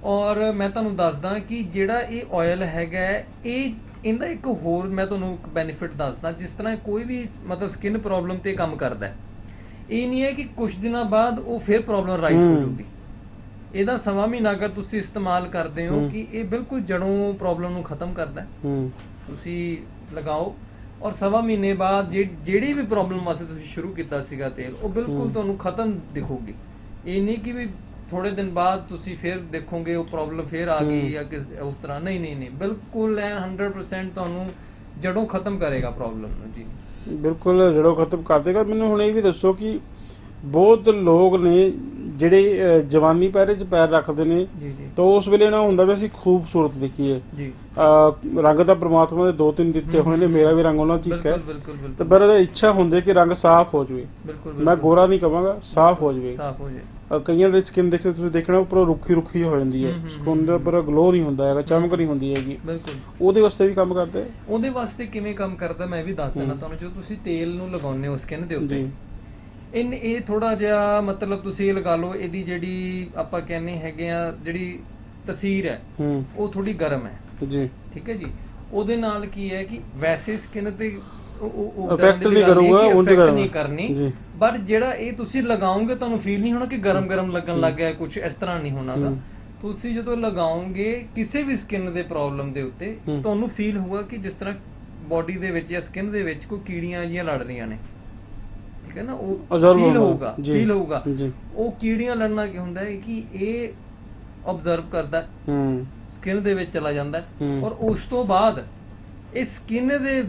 ਔਰ ਮੈਂ ਤੁਹਾਨੂੰ ਦੱਸਦਾ ਕਿ ਜਿਹੜਾ ਇਹ ਆਇਲ ਹੈਗਾ ਇਹ ਇਹਦਾ ਇੱਕ ਹੋਰ ਮੈਂ ਤੁਹਾਨੂੰ ਇੱਕ ਬੈਨੀਫਿਟ ਦੱਸਦਾ ਜਿਸ ਤਰ੍ਹਾਂ ਕੋਈ ਵੀ ਮਤਲਬ ਸਕਿਨ ਪ੍ਰੋਬਲਮ ਤੇ ਕੰਮ ਕਰਦਾ ਹੈ। ਇਹ ਨਹੀਂ ਹੈ ਕਿ ਕੁਝ ਦਿਨਾਂ ਬਾਅਦ ਉਹ ਫਿਰ ਪ੍ਰੋਬਲਮ ਰਾਈਜ਼ ਹੋ। ਜਾਊਗੀ। ਇਹਦਾ ਸਵਾ ਮਹੀਨਾ ਅਗਰ ਤੁਸੀਂ ਇਸਤੇਮਾਲ ਕਰਦੇ ਹੋ। ਕਿ ਇਹ ਬਿਲਕੁਲ ਜੜੋਂ ਪ੍ਰੋਬਲਮ ਨੂੰ ਖਤਮ ਕਰਦਾ ਹੂੰ। ਤੁਸੀਂ ਲਗਾਓ। ਔਰ ਸਵਾ ਮਹੀਨੇ ਬਾਅਦ ਜਿਹੜੀ ਵੀ ਪ੍ਰੋਬਲਮ ਵਾਸਤੇ ਤੁਸੀਂ ਸ਼ੁਰੂ ਕੀਤਾ ਸੀਗਾ ਤੇਲ ਉਹ ਬਿਲਕੁਲ। ਤੁਹਾਨੂੰ ਖਤਮ ਦਿਖੂਗੀ। ਇਹ ਨਹੀਂ ਕਿ ਵੀ ਥੋੜੇ ਦਿਨ ਬਾਅਦ ਤੁਸੀਂ ਫਿਰ ਦੇਖੋਗੇ ਉਹ ਪ੍ਰੋਬਲਮ ਫਿਰ ਆ ਗਈ। ਜਾਂ ਕਿਸ ਉਸ ਤਰ੍ਹਾਂ। ਨਹੀਂ ਨਹੀਂ ਨਹੀਂ। ਬਿਲਕੁਲ ਐਨ 100% ਤੁਹਾਨੂੰ ਜੜੋਂ ਖਤਮ ਕਰੇਗਾ ਪ੍ਰੋਬਲਮ ਨੂੰ ਜੀ। ਬਿਲਕੁਲ ਜੜੋਂ ਖਤਮ ਕਰ ਦੇਗਾ। ਮੈਨੂੰ ਹੁਣ ਇਹ ਵੀ ਦੱਸੋ ਕਿ ਬਹੁਤ ਲੋਕ ਨੇ ਜਿਹੜੇ ਜਵਾਨੀ ਪਹਿਰੇ 'ਚ ਪੈਰ ਰੱਖਦੇ ਨੇ ਜੀ ਜੀ। ਤਾਂ ਉਸ ਵੇਲੇ ਨਾ ਹੁੰਦਾ ਵੀ ਅਸੀਂ ਖੂਬਸੂਰਤ ਦਿਖੀਏ। ਜੀ। ਅਹ, ਰੰਗ ਤਾਂ ਪ੍ਰਮਾਤਮਾ ਦੇ ਦੋ ਤਿੰਨ ਦਿੱਤੇ ਹੋਏ ਨੇ ਮੇਰਾ ਵੀ ਰੰਗ ਉਹਨਾਂ ਇੱਕ ਹੈ। ਬਿਲਕੁਲ ਬਿਲਕੁਲ ਤੇ ਬਿਲਕੁਲ ਪਰ ਇੱਛਾ ਹੁੰਦੀ ਹੈ ਕਿ ਰੰਗ ਸਾਫ਼ ਹੋ ਜਾਵੇ। ਬਿਲਕੁਲ ਮੈਂ ਬਿਲਕੁਲ। ਗੋਰਾ ਨਹੀਂ ਕਵਾਂਗਾ ਸਾਫ਼ ਹੋ ਜਾਵੇ। ਸਾਫ਼ ਹੋ ਜਾਏ ਅਹ, ਕਈਆਂ ਦੇ ਸਕਿਨ ਦੇਖੋ ਤੁਸੀਂ ਦੇਖਣਾ ਉੱਪਰੋਂ ਰੁੱਖੀ ਰੁੱਖੀ ਹੋ ਜਾਂਦੀ ਹੈ। ਹਮ, ਹਮ, ਸਕਿਨ ਦੇ ਉੱਪਰ ਗਲੋ ਨਹੀਂ ਹੁੰਦਾ ਹੈਗਾ ਚਮਕ ਨਹੀਂ ਹੁੰਦੀ ਹੈਗੀ। ਬਿਲਕੁਲ। ਉਹਦੇ ਵਾਸਤੇ ਵੀ ਕੰਮ ਕਰਦੇ? ਉਹਦੇ ਵਾਸਤੇ ਕਿਵੇਂ ਕੰਮ ਕਰਦਾ ਮੈਂ ਵੀ ਦੱਸ ਦੇਣਾ ਹਮ। ਤੁਹਾਨੂੰ ਜਦੋਂ ਤੁਸੀਂ ਤੇਲ ਨੂੰ ਲਗਾਉਂਦੇ ਹੋ ਸਕਿਨ ਦੇ ਉੱਤੇ ਜੀ। ਇਨ ਇਹ ਥੋੜਾ ਜਿਹਾ ਮਤਲਬ ਤੁਸੀਂ ਇਹ ਲਗਾ ਲਓ ਇਹਦੀ ਜਿਹੜੀ ਆਪਾਂ ਕਹਿੰਦੇ ਹੈਗੇ ਆ ਜਿਹੜੀ ਤਸਵੀਰ ਹੈ ਉਹ ਥੋੜੀ ਗਰਮ ਹੈ ਜੀ ਠੀਕ ਹੈ ਜੀ ਉਹਦੇ ਨਾਲ ਕੀ ਹੈ ਕਿ ਵੈਸੇ ਸਕਿਨ ਤੇ ਉਹ- ਨਹੀਂ ਕਰੂਗਾ, ਉਂਝ। ਨਹੀਂ ਕਰਨੀ ਜੀ। ਬਟ ਜਿਹੜਾ ਇਹ ਤੁਸੀਂ ਲਗਾਓਗੇ ਤੁਹਾਨੂੰ ਫੀਲ ਨਹੀਂ ਹੋਣਾ ਕਿ ਗਰਮ ਗਰਮ ਲੱਗਣ ਲੱਗ ਗਿਆ ਕੁਝ ਇਸ ਤਰ੍ਹਾਂ ਨਹੀਂ ਹੋਣਾਗਾ। ਤੁਸੀਂ ਜਦੋਂ ਲਗਾਓਗੇ ਕਿਸੇ ਵੀ ਸਕਿਨ ਦੇ ਪ੍ਰੋਬਲਮ ਦੇ ਉੱਤੇ। ਤੁਹਾਨੂੰ ਫੀਲ ਹੋਊਗਾ ਕਿ ਜਿਸ ਤਰ੍ਹਾਂ ਬਾਡੀ ਦੇ ਵਿੱਚ ਜਾਂ ਸਕਿਨ ਦੇ ਵਿੱਚ ਕੋਈ ਕੀੜੀਆਂ ਜੀਆਂ ਲੜ ਰਹੀਆਂ ਨੇ ਠੀਕ ਹੈ ਨਾ ਉਹ ਫੀਲ ਹੋਊਗਾ। ਫੀਲ ਹੋਊਗਾ। ਜੀ। ਉਹ ਕੀੜੀਆਂ ਲੜਨਾ ਕੀ ਹੁੰਦਾ ਹੈ ਕਿ ਇਹ ਆਬਜ਼ਰਵ ਕਰਦਾ ਹੈ ਸਕਿਨ ਦੇ ਵਿੱਚ ਚਲਾ ਜਾਂਦਾ। ਔਰ ਉਸ ਤੋਂ ਬਾਅਦ ਇਹ ਸਕਿਨ ਦੇ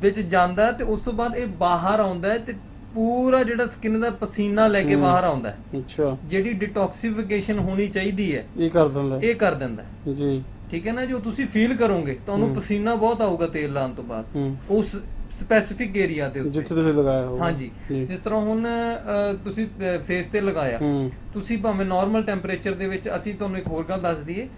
ਵਿੱਚ ਜਾਂਦਾ ਤੇ ਉਸ ਤੋਂ ਬਾਅਦ ਇਹ ਬਾਹਰ ਆਉਂਦਾ ਤੇ ਪੂਰਾ ਜਿਹੜਾ ਸਕਿਨ ਦਾ ਪਸੀਨਾ ਲੈ ਕੇ। ਬਾਹਰ ਆਉਂਦਾ ਹੈ। ਅੱਛਾ। ਜਿਹੜੀ ਡਿਟੌਕਸੀਫਿਕੇਸ਼ਨ ਹੋਣੀ ਚਾਹੀਦੀ ਹੈ ਇਹ ਕਰ ਦਿੰਦਾ ਇਹ ਕਰ ਦਿੰਦਾ ਜੀ। ਠੀਕ ਹੈ ਨਾ ਜੋ ਤੁਸੀਂ ਫੀਲ ਕਰੋਗੇ ਤੁਹਾਨੂੰ। ਪਸੀਨਾ ਬਹੁਤ ਆਊਗਾ ਤੇਲ ਲਾਉਣ ਤੋਂ ਬਾਅਦ। ਉਸ ਸਪੈਸੀਫਿਕ ਏਰੀਆ ਦੇ ਉੱਤੇ। ਜਿੱਥੇ ਤੁਸੀਂ ਲਗਾਇਆ ਹੋਵੇ ਹਾਂਜੀ। ਜੀ। ਜਿਸ ਤਰ੍ਹਾਂ ਹੁਣ ਤੁਸੀਂ ਫੇਸ ਤੇ ਲਗਾਇਆ। ਤੁਸੀਂ ਭਾਵੇਂ ਨਾਰਮਲ ਟੈਂਪਰੇਚਰ ਦੇ ਵਿੱਚ ਅਸੀਂ ਤੁਹਾਨੂੰ ਇੱਕ ਹੋਰ ਗੱਲ ਦੱਸ ਦਈਏ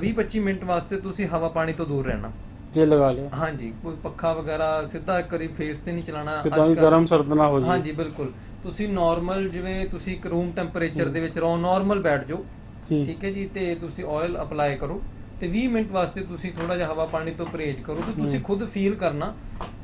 20-25 ਮਿੰਟ ਵਾਸਤੇ ਤੁਸੀਂ ਹਵਾ ਪਾਣੀ ਤੋਂ ਦੂਰ ਰਹਿਣਾ। ਜੇ ਲਗਾ ਲਿਆ। ਹਾਂਜੀ। ਕੋਈ ਪੱਖਾ ਵਗੈਰਾ ਸਿੱਧਾ ਕਰੀ ਫੇਸ ਤੇ ਨਹੀਂ ਚਲਾਉਣਾ ਕਿਦਾਂ ਵੀ ਅੱਜ-ਕੱਲ੍ਹ- ਗਰਮ ਸਰਦ ਨਾ ਹੋ ਜਾਏ। ਹਾਂਜੀ ਬਿਲਕੁਲ। ਤੁਸੀਂ ਨਾਰਮਲ ਜਿਵੇਂ ਤੁਸੀਂ ਇੱਕ ਰੂਮ ਟੈਂਪਰੇਚਰ ਦੇ ਵਿੱਚ ਰਹੋ ਨਾਰਮਲ ਬੈਠ ਜਾਓ। ਜੀ। ਠੀਕ ਹੈ ਜੀ ਤੇ ਤੁਸੀਂ ਆਇਲ ਅਪਲਾਈ ਕਰੋ। ਤੇ 20 ਮਿੰਟ ਵਾਸਤੇ ਤੁਸੀਂ ਥੋੜਾ ਜਿਹਾ ਹਵਾ ਪਾਣੀ ਤੋਂ ਪਰਹੇਜ਼ ਕਰੋ ਤੇ ਤੁਸੀਂ। ਖੁਦ ਫੀਲ ਕਰਨਾ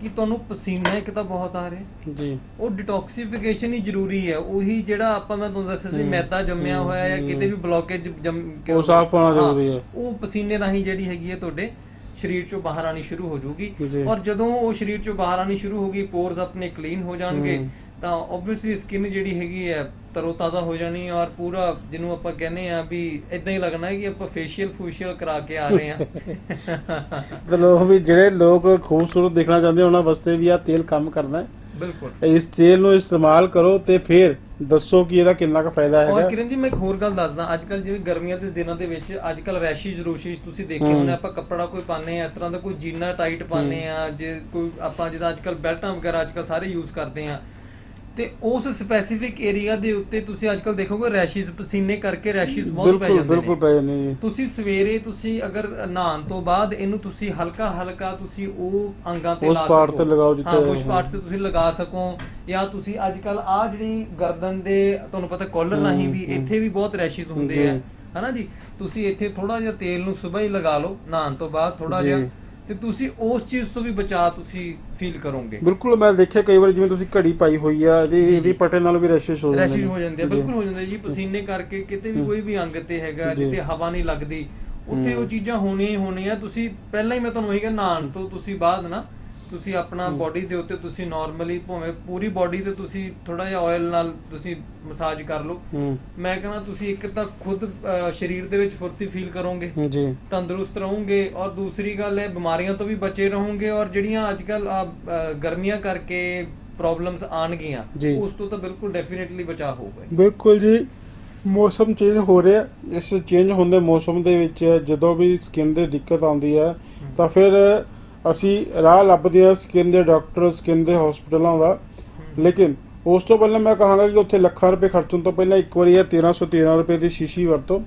ਕਿ ਤੁਹਾਨੂੰ ਪਸੀਨਾ ਇੱਕ ਤਾਂ ਬਹੁਤ ਆ ਰਿਹਾ ਜੀ ਉਹ ਡਿਟੌਕਸੀਫਿਕੇਸ਼ਨ ਹੀ ਜ਼ਰੂਰੀ ਹੈ ਉਹੀ ਜਿਹੜਾ ਆਪਾਂ ਮੈਂ ਤੁਹਾਨੂੰ ਦੱਸਿਆ ਸੀ ਮੈਦਾ ਜੰਮਿਆ ਹੋਇਆ ਹੈ। ਕਿਤੇ ਵੀ ਬਲੋਕੇਜ ਜੰਮ ਉਹ ਸਾਫ਼ ਹੋਣਾ ਜ਼ਰੂਰੀ ਹੈ। ਉਹ ਪਸੀਨੇ ਰਾਹੀਂ ਜਿਹੜੀ ਹੈਗੀ ਹੈ ਤੁਹਾਡੇ ਸਰੀਰ ਚੋਂ ਬਾਹਰ ਆਣੀ ਸ਼ੁਰੂ ਹੋ ਜਾਊਗੀ ਜੀ। ਔਰ ਜਦੋਂ ਉਹ ਸਰੀਰ ਚੋਂ ਬਾਹਰ ਆਣੀ ਸ਼ੁਰੂ ਹੋਗੀ ਪੋਰਸ ਆਪਣੇ ਕਲੀਨ ਹੋ ਜਾਣਗੇ। ਤਾਂ ਆਬਵੀਅਸਲੀ ਸਕਿਨ ਜਿਹੜੀ ਹੈਗੀ ਹੈ ਤਰੋਤਾਜ਼ਾ ਹੋ ਜਾਣੀ ਔਰ ਪੂਰਾ ਜਿਹਨੂੰ ਆਪਾਂ ਕਹਿੰਦੇ ਆ ਵੀ ਇਦਾਂ ਹੀ ਲੱਗਣਾ ਹੈ ਕਿ ਆਪਾਂ ਫੇਸ਼ੀਅਲ ਫੂਸ਼ੀਅਲ ਕਰਾ ਕੇ ਆ ਰਹੇ ਆ ਤੇ ਲੋਕ ਵੀ ਜਿਹੜੇ ਲੋਕ ਖੂਬਸੂਰਤ ਦਿਖਣਾ ਚਾਹੁੰਦੇ ਉਹਨਾਂ ਵਾਸਤੇ ਵੀ ਆ ਤੇਲ ਕੰਮ ਕਰਦਾ ਹੈ। ਬਿਲਕੁਲ। ਇਸ ਤੇਲ ਨੂੰ ਇਸਤੇਮਾਲ ਕਰੋ ਤੇ ਫਿਰ ਦੱਸੋ ਕਿ ਇਹਦਾ ਕਿੰਨਾ ਕੁ ਫਾਇਦਾ ਔਰ ਹੈਗਾ ਕਿਰਨ ਜੀ ਮੈਂ ਇੱਕ ਹੋਰ ਗੱਲ ਦੱਸਦਾ ਅੱਜ ਕੱਲ ਜਿਵੇਂ ਗਰਮੀਆਂ ਦੇ ਦਿਨਾਂ ਦੇ ਵਿੱਚ ਅੱਜ ਕੱਲ ਰੈਸ਼ਿਸ ਰੋਸ਼ਿਸ ਤੁਸੀਂ ਦੇਖੇ। ਹੋਣੇ ਆਪਾਂ ਕੱਪੜਾ ਕੋਈ ਪਾਣੇ ਆ ਇਸ ਤਰ੍ਹਾਂ ਦਾ ਕੋਈ ਜੀਨਾ ਟਾਈਟ ਪਾਣੇ ਆ ਜੇ ਕੋਈ ਆਪਾਂ ਜਿਹਦਾ ਅੱਜ ਕੱਲ ਬੈਲਟਾਂ ਵਗੈਰਾ ਅੱਜ ਕੱਲ ਸਾਰੇ ਯੂਜ਼ ਕਰਦੇ ਆ ਤੇ ਉਸ ਸਪੈਸੀਫਿਕ ਏਰੀਆ ਦੇ ਉੱਤੇ ਤੁਸੀਂ ਅੱਜ ਕੱਲ ਦੇਖੋਗੇ ਰੈਸ਼ਿਸ ਪਸੀਨੇ ਕਰਕੇ ਰੈਸ਼ਿਸ ਬਹੁਤ ਪੈ ਬਿਲਕੁਲ ਜਾਂਦੇ ਬਿਲਕੁਲ ਨੇ ਪੈ ਜਾਂਦੇ ਜੀ ਤੁਸੀਂ ਸਵੇਰੇ ਤੁਸੀਂ ਅਗਰ ਨਹਾਉਣ ਤੋਂ ਬਾਅਦ ਇਹਨੂੰ ਤੁਸੀਂ ਹਲਕਾ ਹਲਕਾ ਤੁਸੀਂ ਉਹ ਅੰਗਾਂ ਤੇ ਉਸ ਲਾ ਸਕੋ ਤੇ ਲਗਾਓ ਜਿੱਥੇ- ਹਾਂ ਉਸ ਪਾਰਟ ਤੇ ਤੁਸੀਂ ਲਗਾ ਸਕੋ ਜਾਂ ਤੁਸੀਂ ਅੱਜ ਕੱਲ ਆ ਜਿਹੜੀ ਗਰਦਨ ਦੇ ਤੁਹਾਨੂੰ ਪਤਾ ਕਾਲਰ ਰਾਹੀਂ ਵੀ। ਇੱਥੇ ਵੀ ਬਹੁਤ ਰੈਸ਼ਿਸ ਹੁੰਦੇ। ਆ ਹਨਾ ਜੀ ਤੁਸੀਂ ਇੱਥੇ ਥੋੜਾ ਜਿਹਾ ਤੇਲ ਨੂੰ ਸਵੇਰ ਹੀ ਲਗਾ ਲਓ ਨਹਾਉਣ ਤੋਂ ਬਾਅਦ ਥੋੜਾ। ਜਿਹਾ ਤੇ ਤੁਸੀਂ ਉਸ ਚੀਜ਼ ਤੋਂ ਵੀ ਬਚਾ ਤੁਸੀਂ ਫੀਲ ਕਰੋਗੇ ਬਿਲਕੁਲ ਮੈਂ ਦੇਖਿਆ ਕਈ ਵਾਰ ਜਿਵੇਂ ਤੁਸੀਂ ਘੜੀ ਪਾਈ ਹੋਈ ਆ ਇਹਦੀ ਇਹਦੀ। ਪਟੇ ਨਾਲ ਵੀ ਰੈਸ਼ਿਸ ਹੋ ਜਾਂਦੇ ਰੈਸ਼ਿਸ। ਹੋ ਜਾਂਦੇ ਆ। ਬਿਲਕੁਲ ਹੋ ਜਾਂਦੇ ਜੀ ਪਸੀਨੇ ਕਰਕੇ ਕਿਤੇ ਵੀ। ਕੋਈ ਵੀ ਅੰਗ ਤੇ ਹੈਗਾ ਜੀ। ਜਿੱਥੇ ਹਵਾ ਨਹੀਂ ਲੱਗਦੀ ਉੱਥੇ। ਉਹ ਚੀਜ਼ਾਂ ਹੋਣੀਆਂ ਹੀ ਹੋਣੀਆਂ ਤੁਸੀਂ ਪਹਿਲਾਂ ਹੀ ਮੈਂ ਤੁਹਾਨੂੰ ਇਹੀ ਕਿਹਾ ਨਹਾਉਣ ਤੋਂ ਤੁਸੀਂ ਬਾਅਦ ਨਾ ਤੁਸੀਂ ਆਪਣਾ। ਬਾਡੀ ਦੇ ਉੱਤੇ ਤੁਸੀਂ ਨਾਰਮਲੀ ਭਾਵੇਂ ਪੂਰੀ ਬਾਡੀ ਤੇ ਤੁਸੀਂ ਥੋੜਾ ਜਿਹਾ ਆਇਲ ਨਾਲ ਤੁਸੀਂ ਮਸਾਜ ਕਰ ਲਓ। ਮੈਂ ਕਹਿੰਦਾ ਤੁਸੀਂ ਇੱਕ ਤਾਂ ਖੁਦ ਸਰੀਰ ਦੇ ਵਿੱਚ ਫੁਰਤੀ ਫੀਲ ਕਰੋਗੇ। ਜੀ। ਤੰਦਰੁਸਤ ਰਹੋਗੇ ਔਰ ਦੂਸਰੀ ਗੱਲ ਹੈ ਬਿਮਾਰੀਆਂ ਤੋਂ ਵੀ ਬਚੇ ਰਹੋਗੇ ਔਰ ਜਿਹੜੀਆਂ ਅੱਜ ਕੱਲ ਗਰਮੀਆਂ ਕਰਕੇ ਪ੍ਰੋਬਲਮਸ ਆਣਗੀਆਂ। ਉਸ ਤੋਂ ਤਾਂ ਬਿਲਕੁਲ ਡੈਫੀਨਿਟਲੀ ਬਚਾਅ ਹੋਊਗਾ ਬਿਲਕੁਲ ਜੀ। ਮੌਸਮ ਚੇਂਜ ਹੋ ਰਿਹਾ। ਇਸ ਚੇਂਜ ਹੁੰਦੇ ਮੌਸਮ ਦੇ ਵਿੱਚ ਜਦੋਂ ਵੀ ਸਕਿਨ ਦੇ ਦਿੱਕਤ ਆਉਂਦੀ ਹੈ। ਤਾਂ ਫਿਰ ਅਸੀਂ ਰਾਹ ਲੱਭਦੇ ਹਾਂ ਸਕਿਨ ਦੇ ਡਾਕਟਰ ਸਕਿਨ ਦੇ ਹਸਪਤਾਲਾਂ ਦਾ। ਲੇਕਿਨ ਉਸ ਤੋਂ ਪਹਿਲਾਂ ਮੈਂ ਕਹਾਂਗਾ ਕਿ ਉੱਥੇ ਲੱਖਾਂ ਰੁਪਏ ਖਰਚਣ ਤੋਂ ਪਹਿਲਾਂ ਇੱਕ ਵਾਰੀ ਇਹ 1313 ਰੁਪਏ ਦੀ ਸ਼ੀਸ਼ੀ ਵਰਤੋ।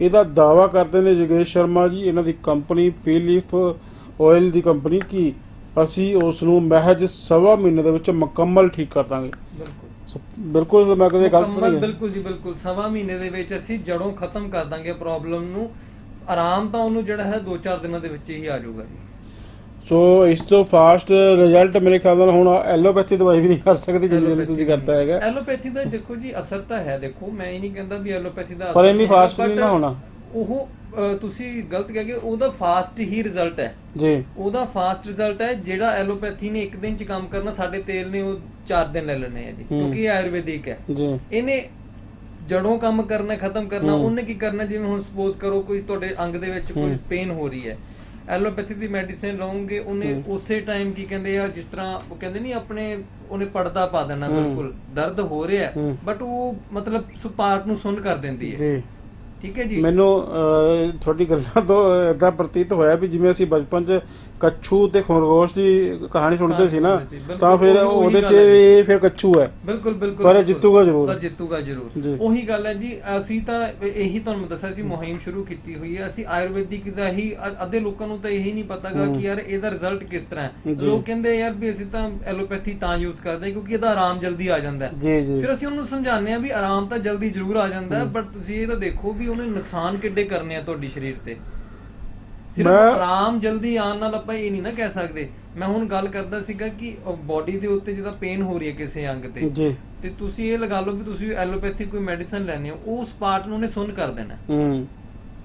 ਇਹਦਾ ਦਾਵਾ ਕਰਦੇ ਨੇ ਜਗੇਸ਼ ਸ਼ਰਮਾ ਜੀ ਇਹਨਾਂ ਦੀ ਕੰਪਨੀ ਫੀਲੀਫ ਆਇਲ ਦੀ ਕੰਪਨੀ ਕੀ ਅਸੀਂ ਉਸ ਨੂੰ ਮਹਿਜ ਸਵਾ ਮਹੀਨੇ ਦੇ ਵਿੱਚ ਮੁਕੰਮਲ ਠੀਕ ਕਰ ਦਾਂਗੇ। ਬਿਲਕੁਲ। ਮੈਂ ਕਦੇ ਗਲਤ ਨਹੀਂ ਹੈ। ਬਿਲਕੁਲ ਜੀ ਬਿਲਕੁਲ। ਸਵਾ ਮਹੀਨੇ ਦੇ ਵਿੱਚ ਅਸੀਂ ਜੜੋਂ ਖਤਮ ਕਰ ਦਾਂਗੇ ਪ੍ਰੋਬਲਮ ਨੂੰ। ਆਰਾਮ ਤਾਂ ਉਹਨੂੰ ਜਿਹੜਾ ਹੈ 2-4 ਦਿਨਾਂ ਦੇ ਵਿੱਚ ਹੀ ਆ ਜਾਊਗਾ ਜੀ। ਸੋ ਇਸ ਤੋਂ ਫਾਸਟ ਰਿਜ਼ਲਟ ਮੇਰੇ ਖਿਆਲ ਨਾਲ ਹੁਣ ਐਲੋਪੈਥੀ ਦਵਾਈ ਵੀ ਨਹੀਂ ਕਰ ਸਕਦੀ ਜਿੰਨੀ ਤੁਸੀਂ ਕਰਤਾ ਹੈਗਾ ਐਲੋਪੈਥੀ ਦਾ ਦੇਖੋ ਜੀ ਅਸਰ ਤਾਂ ਹੈ ਦੇਖੋ ਮੈਂ ਇਹ ਨਹੀਂ ਕਹਿੰਦਾ ਵੀ ਐਲੋਪੈਥੀ ਦਾ ਪਰ ਇੰਨੀ ਹੈਗਾ, ਨਹੀਂ ਨਾ ਹੋਣਾ। ਉਹ ਤੁਸੀਂ ਗਲਤ ਕਹਿ ਗਏ ਉਹਦਾ ਫਾਸਟ ਹੀ ਰਿਜ਼ਲਟ ਹੈ ਜੀ ਉਹਦਾ ਫਾਸਟ ਰਿਜ਼ਲਟ ਹੈ ਜਿਹੜਾ ਐਲੋਪੈਥੀ ਨੇ ਇੱਕ ਦਿਨ ਚ ਕੰਮ ਕਰਨਾ ਸਾਡੇ ਤੇਲ ਨੇ ਉਹ 4 ਦਿਨ ਲੈ ਲੈਣੇ ਆ ਜੀ। ਕਿਉਂਕਿ ਇਹ ਆਯੁਰਵੈਦਿਕ ਹੈ ਜੀ ਇਹਨੇ ਜੜੋਂ ਕੰਮ ਕਰਨਾ ਖਤਮ ਕਰਨਾ। ਉਹਨੇ ਕੀ ਕਰਨਾ ਜਿਵੇਂ ਹੁਣ ਸਪੋਜ਼ ਕਰੋ ਕੋਈ ਤੁਹਾਡੇ ਅੰਗ ਦੇ ਵਿੱਚ ਕੋਈ। ਪੇਨ ਹੋ ਰਹੀ ਹੈ ਐਲੋਪੈਥੀ ਦੀ ਮੈਡੀਸਿਨ ਲਓਗੇ ਉਹਨੇ। ਉਸੇ ਟਾਈਮ ਕੀ ਕਹਿੰਦੇ ਆ ਜਿਸ ਤਰ੍ਹਾਂ ਉਹ ਕਹਿੰਦੇ ਨਹੀਂ ਆਪਣੇ ਉਹਨੇ ਪਰਦਾ ਪਾ ਦੇਣਾ। ਬਿਲਕੁਲ ਦਰਦ ਹੋ ਰਿਹਾ। ਬਟ ਉਹ ਮਤਲਬ ਸੁਪਾਰਟ ਨੂੰ ਸੁੰਨ ਕਰ ਦਿੰਦੀ ਹੈ ਜੀ ਠੀਕ ਹੈ ਜੀ ਮੈਨੂੰ ਤੁਹਾਡੀ ਗੱਲਾਂ ਤੋਂ ਇਦਾਂ ਪ੍ਰਤੀਤ ਹੋਇਆ ਵੀ ਜਿਵੇਂ ਅਸੀਂ ਬਚਪਨ 'ਚ ਕੱਛੂ ਤੇ ਖਰਗੋਸ਼ ਦੀ ਕਹਾਣੀ ਸੁਣਦੇ ਸੀ ਨਾ ਤਾਂ ਫਿਰ ਉਹੀ- ਉਹੀ ਉਹਦੇ 'ਚ ਹੈ। ਇਹ ਫਿਰ ਕੱਛੂ ਹੈ ਬਿਲਕੁਲ ਬਿਲਕੁਲ ਪਰ। ਜਿੱਤੂਗਾ ਜ਼ਰੂਰ। ਪਰ ਜਿੱਤੂਗਾ ਜ਼ਰੂਰ। ਉਹੀ ਗੱਲ ਹੈ ਜੀ ਅਸੀਂ ਤਾਂ ਇਹੀ ਤੁਹਾਨੂੰ ਦੱਸਿਆ ਸੀ ਮੁਹਿੰਮ ਸ਼ੁਰੂ ਕੀਤੀ ਹੋਈ ਹੈ ਅਸੀਂ ਆਯੁਰਵੈਦਿਕ ਦਾ ਹੀ ਅੱਧੇ ਲੋਕਾਂ ਨੂੰ ਤਾਂ ਇਹੀ ਨਹੀਂ ਪਤਾਗਾ ਹੂੰ। ਕਿ ਯਾਰ ਇਹਦਾ ਰਿਜ਼ਲਟ ਕਿਸ ਤਰ੍ਹਾਂ ਹੈ। ਲੋਕ ਕਹਿੰਦੇ ਯਾਰ ਵੀ ਅਸੀਂ ਤਾਂ ਐਲੋਪੈਥੀ ਤਾਂ ਯੂਜ਼ ਕਰਦੇ ਹਾਂ ਕਿਉਂਕਿ ਇਹਦਾ ਆਰਾਮ ਜਲਦੀ ਆ ਜਾਂਦਾ ਹੈ ਜੀ ਜੀ ਫਿਰ ਅਸੀਂ ਉਹਨੂੰ ਸਮਝਾਉਂਦੇ ਆ ਵੀ ਆਰਾਮ ਤਾਂ ਜਲਦੀ ਜ਼ਰੂਰ ਆ ਜਾਂਦਾ ਹੈ ਬਟ ਤੁਸੀਂ ਇਹ ਤਾਂ ਦੇਖੋ ਵੀ ਉਹਨੇ ਨੁਕਸਾਨ ਕਿੱਡੇ ਕਰਨੇ ਆ ਤੁਹਾਡੀ ਸਰੀਰ ਤੇ ਸਿਰਫ ਆਰਾਮ ਜਲਦੀ ਆਉਣ ਨਾਲ ਆਪਾਂ ਇਹ ਨਹੀਂ ਨਾ ਕਹਿ ਸਕਦੇ। ਮੈਂ ਹੁਣ ਗੱਲ ਕਰਦਾ ਸੀਗਾ ਕਿ ਬਾਡੀ ਦੇ ਉੱਤੇ ਜਿਹਦਾ ਪੇਨ ਹੋ ਰਹੀ ਹੈ ਕਿਸੇ ਅੰਗ ਤੇ। ਜੀ। ਤੇ ਤੁਸੀਂ ਇਹ ਲਗਾ ਲਓ ਵੀ ਤੁਸੀਂ ਐਲੋਪੈਥੀ ਕੋਈ ਮੈਡੀਸਨ ਲੈਣੀ ਹੋ ਉਸ ਪਾਰਟ ਨੂੰ ਉਹਨੇ ਸੁੰਨ ਕਰ ਦੇਣਾ। ਹੂੰ।